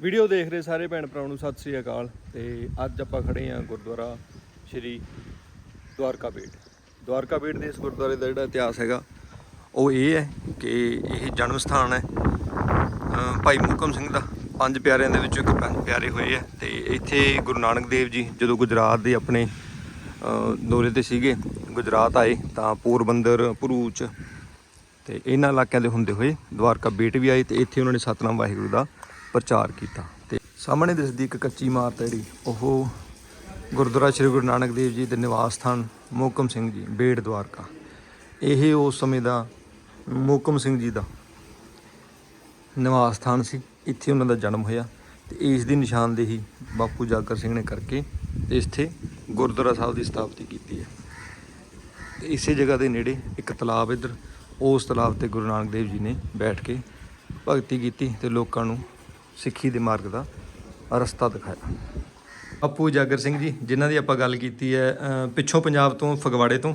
Video ਦੇਖ ਰਹੇ ਸਾਰੇ ਭੈਣ ਭਰਾਵਾਂ ਨੂੰ, ਸਤਿ ਸ੍ਰੀ ਅਕਾਲ ਤੇ ਅੱਜ ਆਪਾਂ ਖੜੇ ਹਾਂ ਗੁਰਦੁਆਰਾ ਸ਼੍ਰੀ ਦਵਾਰਕਾ ਬੇਟ ਦਵਾਰਕਾ ਬੇਟ ਦੇ ਇਸ ਗੁਰਦੁਆਰੇ ਦਾ ਜਿਹੜਾ ਇਤਿਹਾਸ ਹੈਗਾ, ਉਹ ਇਹ ਹੈ ਕਿ ਇਹ ਜਨਮ ਸਥਾਨ ਹੈ। ਭਾਈ ਮੁਕਮ ਸਿੰਘ ਦਾ, ਪੰਜ ਪਿਆਰਿਆਂ ਦੇ ਵਿੱਚੋਂ ਇੱਕ ਪੰਜ ਪਿਆਰੇ ਹੋਏ ਆ ਤੇ ਇੱਥੇ ਗੁਰੂ ਨਾਨਕ ਦੇਵ ਜੀ ਜਦੋਂ ਗੁਜਰਾਤ ਦੇ ਆਪਣੇ ਦੌਰੇ ਤੇ ਸੀਗੇ, ਗੁਜਰਾਤ ਆਏ ਤਾਂ ਪੋਰਬੰਦਰ, ਭਰੂਚ ਤੇ ਇਹਨਾਂ ਇਲਾਕਿਆਂ ਦੇ ਹੁੰਦੇ ਹੋਏ ਦਵਾਰਕਾ ਬੇਟ ਵੀ ਆਏ ਤੇ ਇੱਥੇ ਉਹਨਾਂ ਨੇ ਸਤਨਾਮ ਵਾਹਿਗੁਰੂ ਦਾ ਪ੍ਰਚਾਰ ਕੀਤਾ ਤੇ ਸਾਹਮਣੇ ਦਿਸਦੀ ਇੱਕ ਕੱਚੀ ਇਮਾਰਤ ਹੈ ਜਿਹੜੀ, ਉਹ ਗੁਰਦੁਆਰਾ ਸ੍ਰੀ ਗੁਰੂ ਨਾਨਕ ਦੇਵ ਜੀ ਦੇ ਨਿਵਾਸ ਸਥਾਨ ਮੋਕਮ ਸਿੰਘ ਜੀ, ਬੇੜ ਦਵਾਰਕਾ ਇਹ ਉਸ ਸਮੇਂ ਦਾ ਮੋਕਮ ਸਿੰਘ ਜੀ ਦਾ ਨਿਵਾਸ ਸਥਾਨ ਸੀ, ਇੱਥੇ ਉਹਨਾਂ ਦਾ ਜਨਮ ਹੋਇਆ ਤੇ ਇਸ ਦੀ ਨਿਸ਼ਾਨਦੇਹੀ ਬਾਪੂ ਜਾਗਰ ਸਿੰਘ ਨੇ ਕਰਕੇ ਇੱਥੇ ਗੁਰਦੁਆਰਾ ਸਾਹਿਬ ਦੀ ਸਥਾਪਤੀ ਕੀਤੀ ਹੈ। ਤੇ ਇਸੇ ਜਗ੍ਹਾ ਦੇ ਨੇੜੇ ਇੱਕ ਤਲਾਬ ਇੱਧਰ, ਉਸ ਤਲਾਬ ਤੇ ਗੁਰੂ ਨਾਨਕ ਦੇਵ ਜੀ ਨੇ ਬੈਠ ਕੇ ਭਗਤੀ ਕੀਤੀ ਤੇ ਲੋਕਾਂ ਨੂੰ ਸਿੱਖੀ ਦੇ ਮਾਰਗ ਦਾ ਰਸਤਾ ਦਿਖਾਇਆ। ਬਾਪੂ ਜਾਗਰ ਸਿੰਘ ਜੀ ਜਿਨ੍ਹਾਂ ਦੀ ਆਪਾਂ ਗੱਲ ਕੀਤੀ ਹੈ ਪਿੱਛੋਂ ਪੰਜਾਬ ਤੋਂ ਫਗਵਾੜੇ ਤੋਂ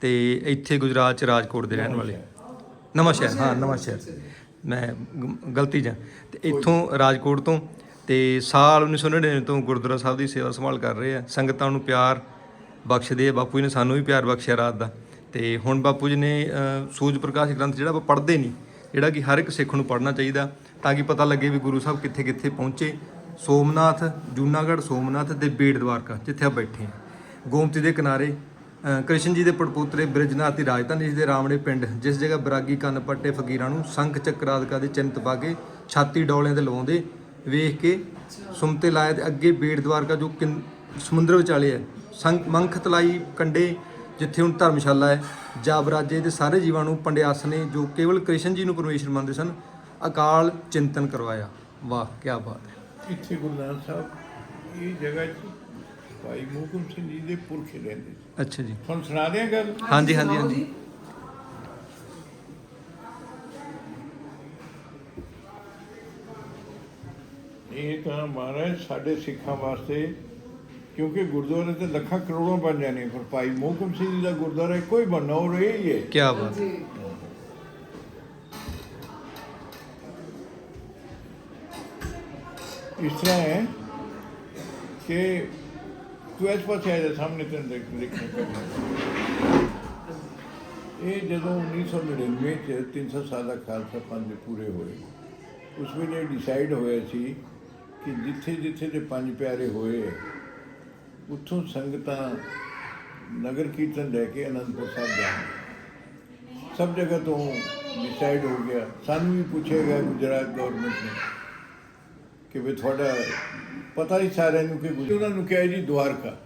ਤੇ ਇੱਥੇ ਗੁਜਰਾਤ ਚ ਰਾਜਕੋਟ ਦੇ ਰਹਿਣ ਵਾਲੇ। ਨਵਾਂ ਸ਼ਹਿਰ ਹਾਂ ਨਵਾਂ ਸ਼ਹਿਰ। ਮੈਂ ਗ- ਗਲਤੀ ਜਾਂ ਤੇ ਇੱਥੋਂ ਰਾਜਕੋਟ ਤੋਂ ਤੇ ਸਾਲ 1999 ਤੋਂ ਗੁਰਦੁਆਰਾ ਸਾਹਿਬ ਦੀ ਸੇਵਾ ਸੰਭਾਲ ਕਰ ਰਹੇ ਆ। ਸੰਗਤਾਂ ਨੂੰ ਪਿਆਰ ਬਖਸ਼ਦੇ ਆ। ਬਾਪੂ ਜੀ ਨੇ ਸਾਨੂੰ ਵੀ ਪਿਆਰ ਬਖਸ਼ਿਆ ਰਾਤ ਦਾ। ਤੇ ਹੁਣ ਬਾਪੂ ਜੀ ਨੇ ਅਹ, ਸੂਝ ਪ੍ਰਕਾਸ਼ ਗ੍ਰੰਥ ਜਿਹੜਾ ਆਪਾਂ ਪੜ੍ਹਦੇ ਨਹੀਂ ਜਿਹੜਾ ਕਿ ਹਰ ਇੱਕ ਸਿੱਖ ਨੂੰ ਪੜ੍ਹਨਾ ਚਾਹੀਦਾ। ਤਾਂ ਕਿ ਪਤਾ ਲੱਗੇ ਵੀ ਗੁਰੂ ਸਾਹਿਬ ਕਿੱਥੇ ਕਿੱਥੇ ਪਹੁੰਚੇ। ਸੋਮਨਾਥ, ਜੂਨਾਗੜ੍ਹ, ਸੋਮਨਾਥ ਤੇ ਬੇੜ ਦਵਾਰਕਾ, ਜਿੱਥੇ ਆ ਬੈਠੇ ਹਾਂ ਗੋਮਤੀ ਦੇ ਕਿਨਾਰੇ ਕ੍ਰਿਸ਼ਨ ਜੀ ਦੇ ਪੜਪੋਤਰੇ ਬ੍ਰਿਜਨਾਥ ਦੀ ਰਾਜਧਾਨੀ ਜੀ ਦੇ ਰਾਮੜੇ ਪਿੰਡ, ਜਿਸ ਜਗ੍ਹਾ ਬਰਾਗੀ ਕੰਨ ਪੱਟੇ ਫਕੀਰਾਂ ਨੂੰ ਸੰਖ ਚੱਕਰਾਦਿਕਾ ਦੇ ਚਿੰਤ ਪਾ ਕੇ ਛਾਤੀ ਡੋਲਿਆਂ ਤੇ ਲਵਾਉਂਦੇ ਵੇਖ ਕੇ ਸੁਮਤੇ ਲਾਇਆ ਤੇ ਅੱਗੇ ਬੇੜ ਦਵਾਰਕਾ ਜੋ ਕਿਨ- ਸਮੁੰਦਰ ਵਿਚਾਲੇ ਹੈ। ਸੰਖ, ਮੰਖ ਤਲਾਈ ਕੰਡੇ ਜਿੱਥੇ ਹੁਣ ਧਰਮਸ਼ਾਲਾ ਹੈ। ਜਾਬਰਾਜੇ ਦੇ ਸਾਰੇ ਜੀਵਾਂ ਨੂੰ ਪੰਡਿਆਸ ਨੇ ਜੋ ਕੇਵਲ ਕ੍ਰਿਸ਼ਨ ਜੀ ਨੂੰ ਪਰਮੇਸ਼ਰ ਮੰਨਦੇ ਸਨ ਅਕਾਲ ਚਿੰਤਨ ਕਰਵਾਇਆ। ਵਾਹ ਕੀ ਬਾਤ ਹੈ। ਇੱਥੇ ਗੁਰੂ ਨਾਨਕ ਸਾਹਿਬ ਇਹ ਜਗ੍ਹਾ 'ਚ ਭਾਈ ਮੋਹਕਮ ਸਿੰਘ ਜੀ ਦੇ ਪੁਰਖੇ ਰਹਿੰਦੇ ਸੀ। ਅੱਛਾ ਜੀ। ਹੁਣ ਸੁਣਾ ਦਿਆਂ ਗੱਲ? ਹਾਂਜੀ ਹਾਂਜੀ ਹਾਂਜੀ। ਇਹ ਤਾਂ ਮਹਾਰਾਜ ਸਾਡੇ ਸਿੱਖਾਂ ਵਾਸਤੇ ਕਿਉਂਕਿ ਗੁਰਦੁਆਰੇ ਤੇ ਲੱਖਾਂ ਕਰੋੜਾਂ ਬਣ ਜਾਣੇ ਪਰ ਭਾਈ ਮੋਹਕਮ ਸਿੰਘ ਜੀ ਦਾ ਗੁਰਦੁਆਰਾ ਇੱਕੋ ਹੀ ਬਣਨਾ ਉਹ ਇਹ ਹੀ ਹੈ। ਕੀ ਬਾਤ ਹੈ। ਇਸ ਤਰ੍ਹਾਂ ਹੈ ਕਿ ਤੂੰ ਇਸ ਪਾਸੇ ਆਇਆ ਸਾਹਮਣੇ ਤੈਨੂੰ ਦੇਖ ਦੇਖਣੇ ਪੈਣਾ। ਇਹ ਜਦੋਂ 1999 ਚ 300 ਸਾਲ ਦਾ ਖਾਲਸਾ ਪੰਜ ਪੂਰੇ ਹੋਏ, ਉਸ ਵੇਲੇ ਡਿਸਾਈਡ ਹੋਇਆ ਸੀ ਕਿ ਜਿੱਥੇ ਜਿੱਥੇ ਦੇ ਪੰਜ ਪਿਆਰੇ ਹੋਏ, ਉੱਥੋਂ ਸੰਗਤਾਂ ਨਗਰ ਕੀਰਤਨ ਲੈ ਕੇ ਅਨੰਦਪੁਰ ਸਾਹਿਬ ਜਾਣ ਸਭ ਜਗ੍ਹਾ ਤੋਂ ਡਿਸਾਈਡ ਹੋ ਗਿਆ। ਸਾਨੂੰ ਵੀ ਪੁੱਛੇਗਾ ਗੁਜਰਾਤ ਗਵਰਨਮੈਂਟ ਨੇ ਕਿ ਵੀ ਤੁਹਾਡਾ ਪਤਾ ਹੀ ਸਾਰਿਆਂ ਨੂੰ ਕਿ ਉਹਨਾਂ ਨੂੰ ਕਿਹਾ ਜੀ ਦਵਾਰਕਾ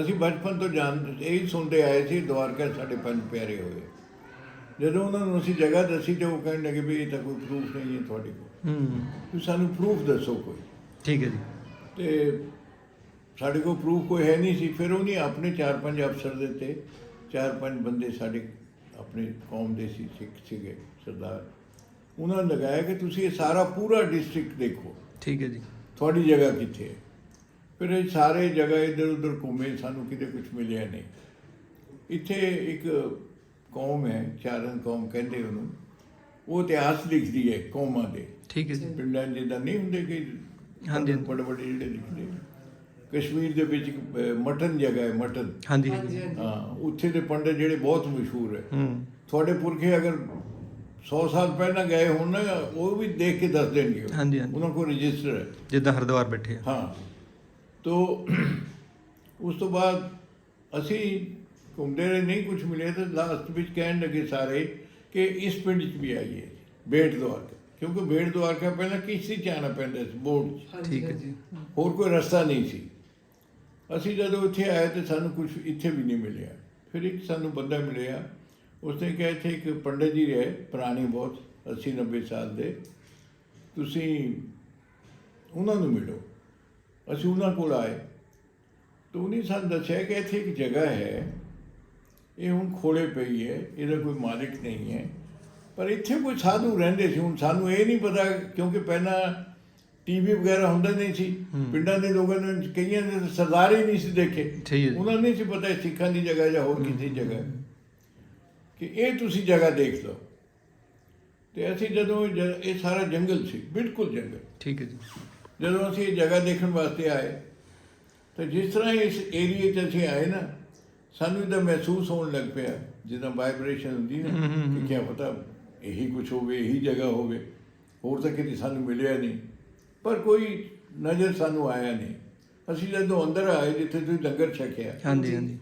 ਅਸੀਂ ਬਚਪਨ ਤੋਂ ਜਾਣ ਇਹੀ ਸੁਣਦੇ ਆਏ ਸੀ ਦਵਾਰਕਾ ਸਾਡੇ ਪੰਜ ਪਿਆਰੇ ਹੋਏ। ਜਦੋਂ ਉਹਨਾਂ ਨੂੰ ਅਸੀਂ ਜਗ੍ਹਾ ਦੱਸੀ ਤੇ ਉਹ ਕਹਿਣ ਲੱਗੇ ਵੀ ਇਹ ਤਾਂ ਕੋਈ ਪ੍ਰੂਫ ਨਹੀਂ ਹੈ ਤੁਹਾਡੇ ਕੋਲ। ਹੂੰ। ਤੁਸੀਂ ਸਾਨੂੰ ਪ੍ਰੂਫ ਦੱਸੋ ਕੋਈ। ਠੀਕ ਹੈ ਜੀ। ਤੇ ਸਾਡੇ ਕੋਲ ਪ੍ਰੂਫ ਕੋਈ ਹੈ ਨਹੀਂ ਸੀ। ਫਿਰ ਉਹਨੇ ਆਪਣੇ ਚਾਰ ਪੰਜ ਅਫਸਰ ਦਿੱਤੇ। ਚਾਰ ਪੰਜ ਬੰਦੇ ਸਾਡੇ ਆਪਣੀ ਕੌਮ ਦੇ ਸੀ ਸਿੱਖ ਸੀਗੇ ਸਰਦਾਰ। ਉਹਨਾਂ ਨੇ ਲਗਾਇਆ ਕਿ ਤੁਸੀਂ ਇਹ ਸਾਰਾ ਪੂਰਾ ਡਿਸਟ੍ਰਿਕਟ ਦੇਖੋ। ਠੀਕ ਹੈ ਜੀ। ਤੁਹਾਡੀ ਜਗ੍ਹਾ ਕਿੱਥੇ ਹੈ? ਫਿਰ ਇਹ ਸਾਰੇ ਜਗ੍ਹਾ ਇੱਧਰ ਉੱਧਰ ਘੁੰਮੇ ਸਾਨੂੰ ਕਿਤੇ ਕੁਝ ਮਿਲਿਆ ਨਹੀਂ। ਇੱਥੇ ਇੱਕ ਕੌਮ ਹੈ ਚਾਰਨ ਕੌਮ ਕਹਿੰਦੇ ਉਹਨੂੰ। ਉਹ ਇਤਿਹਾਸ ਲਿਖਦੀ ਹੈ ਕੌਮਾਂ ਦੇ। ਠੀਕ ਹੈ ਜੀ। ਪਿੰਡਾਂ 'ਚ ਜਿੱਦਾਂ ਨਹੀਂ ਹੁੰਦੇ ਕਿ ਹਾਂਜੀ। ਬੜੇ ਬੜੇ ਜਿਹੜੇ ਲਿਖਦੇ ਕਸ਼ਮੀਰ ਦੇ ਵਿੱਚ ਮਟਨ ਜਗ੍ਹਾ ਹੈ ਮਟਨ ਹਾਂਜੀ ਹਾਂਜੀ। ਹਾਂ ਉੱਥੇ ਦੇ ਪੰਡਤ ਜਿਹੜੇ ਬਹੁਤ ਮਸ਼ਹੂਰ ਹੈ। ਹੂੰ। ਤੁਹਾਡੇ ਪੁਰਖੇ ਅਗਰ 100 ਸਾਲ ਪਹਿਲਾਂ ਗਏ ਹੋਣ ਨਾ ਉਹ ਵੀ ਦੇਖ ਕੇ ਦੱਸ ਦੇਣਗੇ। ਹਾਂਜੀ, ਹਾਂਜੀ। ਉਹਨਾਂ ਕੋਲ ਰਜਿਸਟਰ ਹੈ। ਜਿੱਦਾਂ ਹਰਿਦੁਆਰ ਬੈਠੇ ਆ। ਹਾਂ। ਤੋ ਉਸ ਤੋਂ ਬਾਅਦ ਅਸੀਂ ਘੁੰਮਦੇ ਰਹੇ ਨਹੀਂ ਕੁਝ ਮਿਲਿਆ ਤਾਂ ਲਾਸਟ ਵਿੱਚ ਕਹਿਣ ਲੱਗੇ ਸਾਰੇ ਕਿ ਇਸ ਪਿੰਡ 'ਚ ਵੀ ਆਈਏ ਬੇਟ ਦਵਾਰਕਾ ਕਿਉਂਕਿ ਬੇਟ ਦਵਾਰਕਾ ਪਹਿਲਾਂ ਕਿਸ਼ਤੀ 'ਚ ਆਉਣਾ ਪੈਂਦਾ ਸੀ ਬੋਟ 'ਚ। ਠੀਕ ਹੈ ਜੀ ਹੋਰ ਕੋਈ ਰਸਤਾ ਨਹੀਂ ਸੀ। ਅਸੀਂ ਜਦੋਂ ਇੱਥੇ ਆਏ ਤੇ ਸਾਨੂੰ ਕੁਝ ਇੱਥੇ ਵੀ ਨਹੀਂ ਮਿਲਿਆ। ਫਿਰ ਇੱਕ ਸਾਨੂੰ ਬੰਦਾ ਮਿਲਿਆ ਉਸਨੇ ਕਿਹਾ ਇੱਥੇ ਇੱਕ ਪੰਡਤ ਜੀ ਰਹੇ ਪੁਰਾਣੇ ਬਹੁਤ 80 90 ਸਾਲ ਦੇ। ਤੁਸੀਂ ਉਹਨਾਂ ਨੂੰ ਮਿਲੋ। ਅਸੀਂ ਉਹਨਾਂ ਕੋਲ ਆਏ। ਤਾਂ ਉਹਨੇ ਸਾਨੂੰ ਦੱਸਿਆ ਕਿ ਇੱਥੇ ਇੱਕ ਜਗ੍ਹਾ ਹੈ। ਇਹ ਹੁਣ ਖੋਲੇ ਪਈ ਹੈ। ਇਹਦਾ ਕੋਈ ਮਾਲਿਕ ਨਹੀਂ ਹੈ। ਪਰ ਇੱਥੇ ਕੋਈ ਸਾਧੂ ਰਹਿੰਦੇ ਸੀ। ਹੁਣ ਸਾਨੂੰ ਇਹ ਨਹੀਂ ਪਤਾ ਕਿਉਂਕਿ ਪਹਿਲਾਂ ਟੀਵੀ ਵਗੈਰਾ ਹੁੰਦਾ ਨਹੀਂ ਸੀ। ਪਿੰਡਾਂ ਦੇ ਲੋਕਾਂ ਨੇ ਕਈਆਂ ਨੇ ਸਰਦਾਰ ਹੀ ਨਹੀਂ ਸੀ ਦੇਖੇ। ਉਹਨਾਂ ਨੂੰ ਨਹੀਂ ਸੀ ਪਤਾ ਸਿੱਖਾਂ ਦੀ ਜਗ੍ਹਾ ਜਾਂ ਹੋਰ ਕਿਸੇ ਜਗ੍ਹਾ। ਕਿ ਇਹ ਤੁਸੀਂ ਜਗ੍ਹਾ ਦੇਖ ਲਓ। ਤੇ ਅਸੀਂ ਜਦੋਂ ਇਹ ਸਾਰਾ ਜੰਗਲ ਸੀ ਬਿਲਕੁਲ ਜੰਗਲ। ਠੀਕ ਹੈ ਜੀ। ਜਦੋਂ ਅਸੀਂ ਇਹ ਜਗ੍ਹਾ ਦੇਖਣ ਵਾਸਤੇ ਆਏ ਤਾਂ ਜਿਸ ਤਰ੍ਹਾਂ ਇਸ ਏਰੀਏ 'ਚ ਅਸੀਂ ਆਏ ਨਾ ਸਾਨੂੰ ਇਹਦਾ ਮਹਿਸੂਸ ਹੋਣ ਲੱਗ ਪਿਆ ਜਿੱਦਾਂ ਵਾਈਬ੍ਰੇਸ਼ਨ ਹੁੰਦੀ ਨਾ ਕਿ ਕੀ ਪਤਾ ਇਹੀ ਕੁਝ ਹੋਵੇ ਇਹੀ ਜਗ੍ਹਾ ਹੋਵੇ ਹੋਰ ਤਾਂ ਕਿਤੇ ਸਾਨੂੰ ਮਿਲਿਆ ਨਹੀਂ। ਪਰ ਕੋਈ ਨਜ਼ਰ ਸਾਨੂੰ ਆਇਆ ਨਹੀਂ। ਅਸੀਂ ਜਦੋਂ ਅੰਦਰ ਆਏ ਜਿੱਥੇ ਤੁਸੀਂ ਲੰਗਰ ਛਕਿਆ ਹਾਂਜੀ ਹਾਂਜੀ।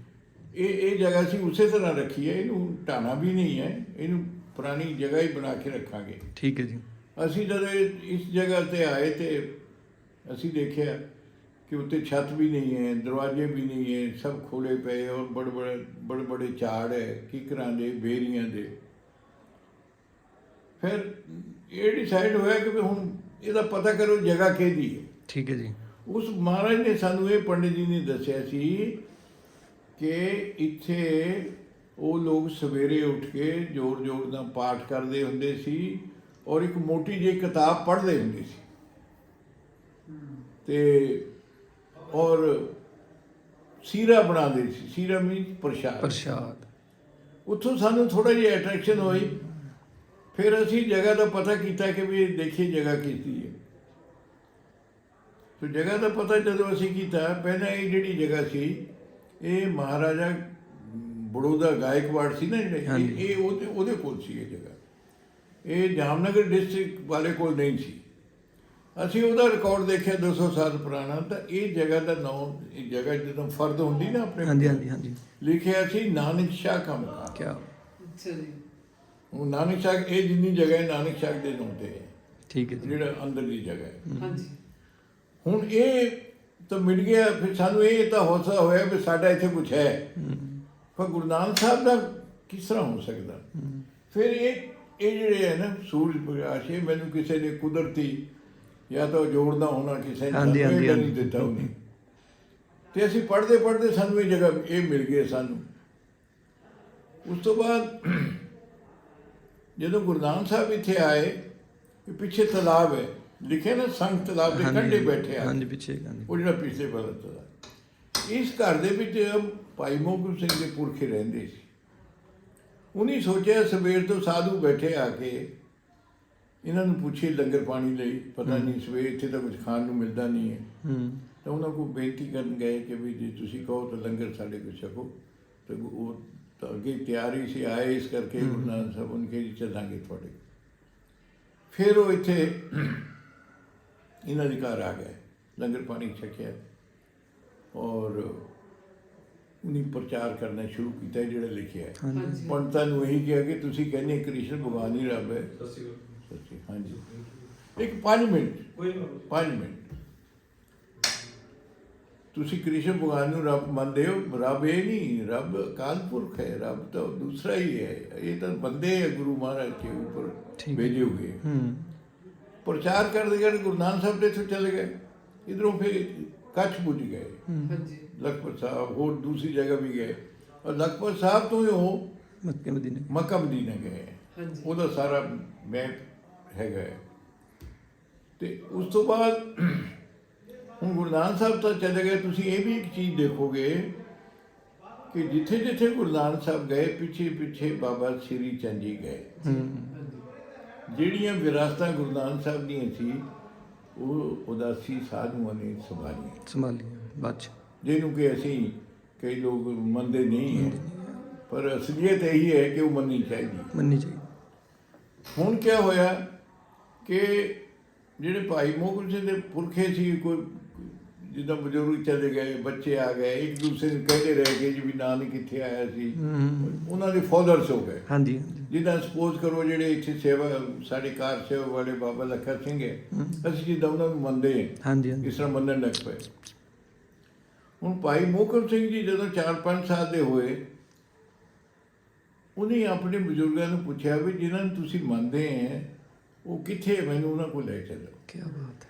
ਇਹ ਇਹ ਜਗ੍ਹਾ ਅਸੀਂ ਉਸੇ ਤਰ੍ਹਾਂ ਰੱਖੀ ਹੈ ਇਹਨੂੰ ਢਾਣਾ ਵੀ ਨਹੀਂ ਹੈ ਇਹਨੂੰ ਪੁਰਾਣੀ ਜਗ੍ਹਾ ਹੀ ਬਣਾ ਕੇ ਰੱਖਾਂਗੇ। ਠੀਕ ਹੈ ਜੀ। ਅਸੀਂ ਜਦੋਂ ਇਸ ਜਗ੍ਹਾ ਤੇ ਆਏ ਤੇ ਅਸੀਂ ਦੇਖਿਆ ਕਿ ਉੱਤੇ ਛੱਤ ਵੀ ਨਹੀਂ ਹੈ ਦਰਵਾਜ਼ੇ ਵੀ ਨਹੀਂ ਹੈ ਸਭ ਖੋਲੇ ਪਏ ਔਰ ਬੜੇ ਬੜੇ ਬੜੇ ਬੜੇ ਝਾੜ ਹੈ ਕਿਕਰਾਂ ਦੇ ਬੇਰੀਆਂ ਦੇ। ਫਿਰ ਇਹ ਡਿਸਾਈਡ ਹੋਇਆ ਕਿ ਹੁਣ ਇਹਦਾ ਪਤਾ ਕਰੋ ਜਗ੍ਹਾ ਕਿਹਦੀ ਹੈ। ਠੀਕ ਹੈ ਜੀ। ਉਸ ਮਹਾਰਾਜ ਨੇ ਸਾਨੂੰ ਇਹ ਪੰਡਿਤ ਜੀ ਨੇ ਦੱਸਿਆ ਸੀ ਕਿ ਇੱਥੇ ਉਹ ਲੋਕ ਸਵੇਰੇ ਉੱਠ ਕੇ ਜੋਰ ਜੋਰ ਦਾ ਪਾਠ ਕਰਦੇ ਹੁੰਦੇ ਸੀ ਔਰ ਇੱਕ ਮੋਟੀ ਜਿਹੀ ਕਿਤਾਬ ਪੜ੍ਹਦੇ ਹੁੰਦੇ ਸੀ। ਤੇ ਔਰ ਸੀਰਾ ਬਣਾਉਂਦੇ ਸੀ। ਸੀਰਾ ਮੀਨਸ ਪ੍ਰਸ਼ਾਦ। ਪ੍ਰਸ਼ਾਦ। ਉੱਥੋਂ ਸਾਨੂੰ ਥੋੜਾ ਜਿਹਾ ਅਟਰੈਕਸ਼ਨ ਹੋਈ। ਫਿਰ ਅਸੀਂ ਜਗ੍ਹਾ ਦਾ ਪਤਾ ਕੀਤਾ ਕਿ ਵੀ ਇਹ ਦੇਖੀ ਜਗ੍ਹਾ ਕੀਤੀ ਹੈ। ਸੋ ਜਗ੍ਹਾ ਦਾ ਪਤਾ ਜਦੋਂ ਅਸੀਂ ਕੀਤਾ ਪਹਿਲਾਂ ਇਹ ਜਿਹੜੀ ਜਗ੍ਹਾ ਸੀ ਇਹ ਮਹਾਰਾਜਾ ਬੜੌਦਾ ਗਾਇਕਵਾੜ ਸੀ ਨਾ ਜਿਹੜੇ। ਇਹ- ਇਹ ਉਹਦੇ ਉਹਦੇ ਕੋਲ ਸੀ ਇਹ ਜਗ੍ਹਾ। ਇਹ ਜਾਮਨਗਰ ਡਿਸਟ੍ਰਿਕਟ ਵਾਲੇ ਕੋਲ ਨਹੀਂ ਸੀ। ਅਸੀਂ ਉਹਦਾ ਰਿਕਾਰਡ ਦੇਖਿਆ 200 ਸਾਲ ਪੁਰਾਣਾ ਤਾਂ ਇਹ ਜਗ੍ਹਾ ਦਾ ਨਾਮ ਇਹ ਜਗ੍ਹਾ ਜਦੋਂ ਫਰਦ ਹੁੰਦੀ ਨਾ ਆਪਣੇ ਹਾਂਜੀ ਹਾਂਜੀ ਹਾਂਜੀ। ਲਿਖਿਆ ਸੀ ਨਾਨਕ ਸ਼ਾਹ ਕਾ ਮਕਾਨ ਕੀ ਅੱਛਾ ਜੀ। ਉਹ ਨਾਨਕ ਸ਼ਾਹ ਇਹ ਜਿੰਨੀ ਜਗ੍ਹਾ ਹੈ ਨਾਨਕ ਸ਼ਾਹ ਦੇ ਨਾਮ ਤੇ ਹੈ। ਠੀਕ ਹੈ ਜੀ। ਜਿਹੜਾ ਅੰਦਰ ਦੀ ਜਗ੍ਹਾ ਹੈ। ਹਾਂਜੀ। ਹੁਣ ਇਹ ਤਾਂ ਮਿਲ ਗਿਆ ਫਿਰ ਸਾਨੂੰ ਇਹ ਤਾਂ ਹੌਸਲਾ ਹੋਇਆ ਵੀ ਸਾਡਾ ਇੱਥੇ ਕੁਝ ਹੈ। ਪਰ ਗੁਰੂ ਨਾਨਕ ਸਾਹਿਬ ਦਾ ਕਿਸ ਤਰ੍ਹਾਂ ਹੋ ਸਕਦਾ? ਫਿਰ ਇਹ ਇਹ ਜਿਹੜੇ ਹੈ ਨਾ ਸੂਰਜ ਪ੍ਰਕਾਸ਼ ਇਹ ਮੈਨੂੰ ਕਿਸੇ ਨੇ ਕੁਦਰਤੀ ਜਾਂ ਤਾਂ ਜੋੜਦਾ ਹੋਣਾ ਕਿਸੇ ਨੇ ਨਹੀਂ ਦਿੱਤਾ ਉਹਨੇ। ਤੇ ਅਸੀਂ ਪੜ੍ਹਦੇ ਪੜ੍ਹਦੇ ਸਾਨੂੰ ਇਹ ਜਗ੍ਹਾ ਇਹ ਮਿਲ ਗਈ ਸਾਨੂੰ। ਉਸ ਤੋਂ ਬਾਅਦ ਜਦੋਂ ਗੁਰੂ ਨਾਨਕ ਸਾਹਿਬ ਇੱਥੇ ਆਏ ਪਿੱਛੇ ਤਲਾਬ ਹੈ ਲਿਖਿਆ ਨਾ ਸੰਗ ਤਲਾਬ ਦੇ ਕੰਢੇ ਬੈਠੇ ਆ। ਹਾਂਜੀ ਪਿੱਛੇ ਹਾਂਜੀ ਉਹ ਜਿਹੜਾ ਪਿਛਲੇ ਬਲਦ ਦਾ ਇਸ ਘਰ ਦੇ ਵਿੱਚ ਭਾਈ ਮੋਹਕਮ ਸਿੰਘ ਦੇ ਪੁਰਖੇ ਰਹਿੰਦੇ ਸੀ। ਉਹਨੇ ਸੋਚਿਆ ਸਵੇਰ ਤੋਂ ਸਾਧੂ ਬੈਠੇ ਆ ਕੇ ਇਹਨਾਂ ਨੂੰ ਪੁੱਛੇ ਲੰਗਰ ਪਾਣੀ ਲਈ ਪਤਾ ਨਹੀਂ ਸਵੇਰ ਇੱਥੇ ਤਾਂ ਕੁਝ ਖਾਣ ਨੂੰ ਮਿਲਦਾ ਨਹੀਂ ਹੈ। ਹੂੰ। ਤਾਂ ਉਹਨਾਂ ਕੋਲ ਬੇਨਤੀ ਕਰਨ ਗਏ ਕਿ ਵੀ ਜੇ ਤੁਸੀਂ ਕਹੋ ਤਾਂ ਲੰਗਰ ਸਾਡੇ ਕੋਲ ਛਕੋ। ਤੇ ਉਹ ਤਾਂ ਅੱਗੇ ਤਿਆਰੀ ਸੀ ਆਏ ਇਸ ਕਰਕੇ ਨਾਨਕ ਸਾਹਿਬ ਉਹਨਾਂ ਜੀ ਚੱਲਾਂਗੇ ਤੁਹਾਡੇ ਫਿਰ ਉਹ ਇੱਥੇ ਇਹਨਾਂ ਦੇ ਘਰ ਆ ਗਏ ਲੰਗਰ ਪਾਣੀ ਛਕਿਆ ਔਰ ਉਹਨੇ ਪ੍ਰਚਾਰ ਕਰਨਾ ਸ਼ੁਰੂ ਕੀਤਾ ਜਿਹੜਾ ਲਿਖਿਆ ਹੈ। ਪੰਡਤਾਂ ਨੂੰ ਇਹੀ ਕਿਹਾ ਕਿ ਤੁਸੀਂ ਕਹਿੰਦੇ ਕ੍ਰਿਸ਼ਨ ਭਗਵਾਨ ਹੀ ਰੱਬ ਹੈ। ਸੱਚੀ ਹਾਂਜੀ। ਇੱਕ 5 ਮਿੰਟ 5 ਮਿੰਟ। ਤੁਸੀਂ ਕ੍ਰਿਸ਼ਨ ਭਗਵਾਨ ਨੂੰ ਰੱਬ ਮੰਨਦੇ ਹੋ? ਰੱਬ ਇਹ ਨਹੀਂ ਰੱਬ ਅਕਾਲ ਪੁਰਖ ਹੈ ਰੱਬ ਤਾਂ ਦੂਸਰਾ ਹੀ ਹੈ। ਇਹ ਤਾਂ ਬੰਦੇ ਹੈ ਗੁਰੂ ਮਹਾਰਾਜ ਕੇ ਉੱਪਰ। ਭੇਜੇ ਹੋਏ ਹੂੰ। ਪ੍ਰਚਾਰ ਕਰਦੇ ਕਰਦੇ ਗੁਰੂ ਨਾਨਕ ਸਾਹਿਬ ਦੇ ਇੱਥੋਂ ਚਲੇ ਗਏ। ਇਧਰੋਂ ਫਿਰ ਕੱਛ ਪੁੱਜ ਗਏ। ਹਾਂਜੀ। ਲਖਪਤ ਸਾਹਿਬ ਹੋਰ ਦੂਸਰੀ ਜਗ੍ਹਾ ਵੀ ਗਏ। ਔਰ ਲਖਪਤ ਸਾਹਿਬ ਤੋਂ ਹੀ ਉਹ ਮੱਕੇ ਮਦੀਨੇ ਮੱਕਾ ਮਦੀਨਾ ਗਏ। ਹਾਂਜੀ। ਉਹਦਾ ਸਾਰਾ ਮੈਪ ਹੈਗਾ। ਤੇ ਉਸ ਤੋਂ ਬਾਅਦ ਹੁਣ ਗੁਰੂ ਨਾਨਕ ਸਾਹਿਬ ਤਾਂ ਚਲੇ ਗਏ। ਤੁਸੀਂ ਇਹ ਵੀ ਇੱਕ ਚੀਜ਼ ਦੇਖੋਗੇ ਕਿ ਜਿੱਥੇ ਜਿੱਥੇ ਗੁਰੂ ਨਾਨਕ ਸਾਹਿਬ ਗਏ ਪਿੱਛੇ ਪਿੱਛੇ ਬਾਬਾ ਸ੍ਰੀ ਚੰਦ ਜੀ ਗਏ। ਜਿਹੜੀਆਂ ਵਿਰਾਸਤਾਂ ਗੁਰੂ ਨਾਨਕ ਸਾਹਿਬ ਦੀਆਂ ਸੀ ਉਹ ਉਦਾਸੀ ਸਾਧੂਆਂ ਨੇ ਸੰਭਾਲੀਆਂ। ਸੰਭਾਲੀ ਬਾਅਦ ਚ। ਜਿਹਨੂੰ ਕਿ ਅਸੀਂ ਕਈ ਲੋਕ ਮੰਨਦੇ ਨਹੀਂ ਹੈ। ਪਰ ਅਸਲੀਅਤ ਇਹੀ ਹੈ ਕਿ ਉਹ ਮੰਨਣੀ ਚਾਹੀਦੀ ਮੰਨੀ ਚਾਹੀਦੀ। ਹੁਣ ਕੀ ਹੋਇਆ ਕਿ ਜਿਹੜੇ ਭਾਈ ਮੋਹਕਮ ਸਿੰਘ ਦੇ ਪੁਰਖੇ ਸੀ ਕੋਈ ਜਿੱਦਾਂ ਬਜ਼ੁਰਗ ਚਲੇ ਗਏ ਬੱਚੇ ਆ ਗਏ ਇੱਕ ਦੂਸਰੇ ਨੂੰ ਕਹਿੰਦੇ ਰਹੇ ਕਿ ਜੀ ਵੀ ਨਾਨਕ ਕਿੱਥੇ ਆਇਆ ਸੀ। ਉਹਨਾਂ ਦੇ ਫਾਦਰਸ ਹੋ ਗਏ। ਹਾਂਜੀ ਜਿੱਦਾਂ ਸਪੋਜ਼ ਕਰੋ ਜਿਹੜੇ ਇੱਥੇ ਸੇਵਾ ਸਾਡੇ ਕਾਰ ਸੇਵਾ ਵਾਲੇ ਬਾਬਾ ਲੱਖਾ ਸਿੰਘ ਹੈ ਅਸੀਂ ਜਿੱਦਾਂ ਉਹਨਾਂ ਨੂੰ ਮੰਨਦੇ ਹਾਂ ਹਾਂਜੀ ਇਸ ਤਰ੍ਹਾਂ ਮੰਨਣ ਲੱਗ ਪਏ। ਹੁਣ ਭਾਈ ਮੋਹਕਮ ਸਿੰਘ ਜੀ ਜਦੋਂ 4-5 ਸਾਲ ਦੇ ਹੋਏ ਉਹਨੇ ਆਪਣੇ ਬਜ਼ੁਰਗਾਂ ਨੂੰ ਪੁੱਛਿਆ ਵੀ ਜਿਨ੍ਹਾਂ ਨੂੰ ਤੁਸੀਂ ਮੰਨਦੇ ਹੈ ਉਹ ਕਿੱਥੇ? ਮੈਨੂੰ ਉਹਨਾਂ ਕੋਲ ਲੈ ਚੱਲੋ। ਕੀ ਬਾਤ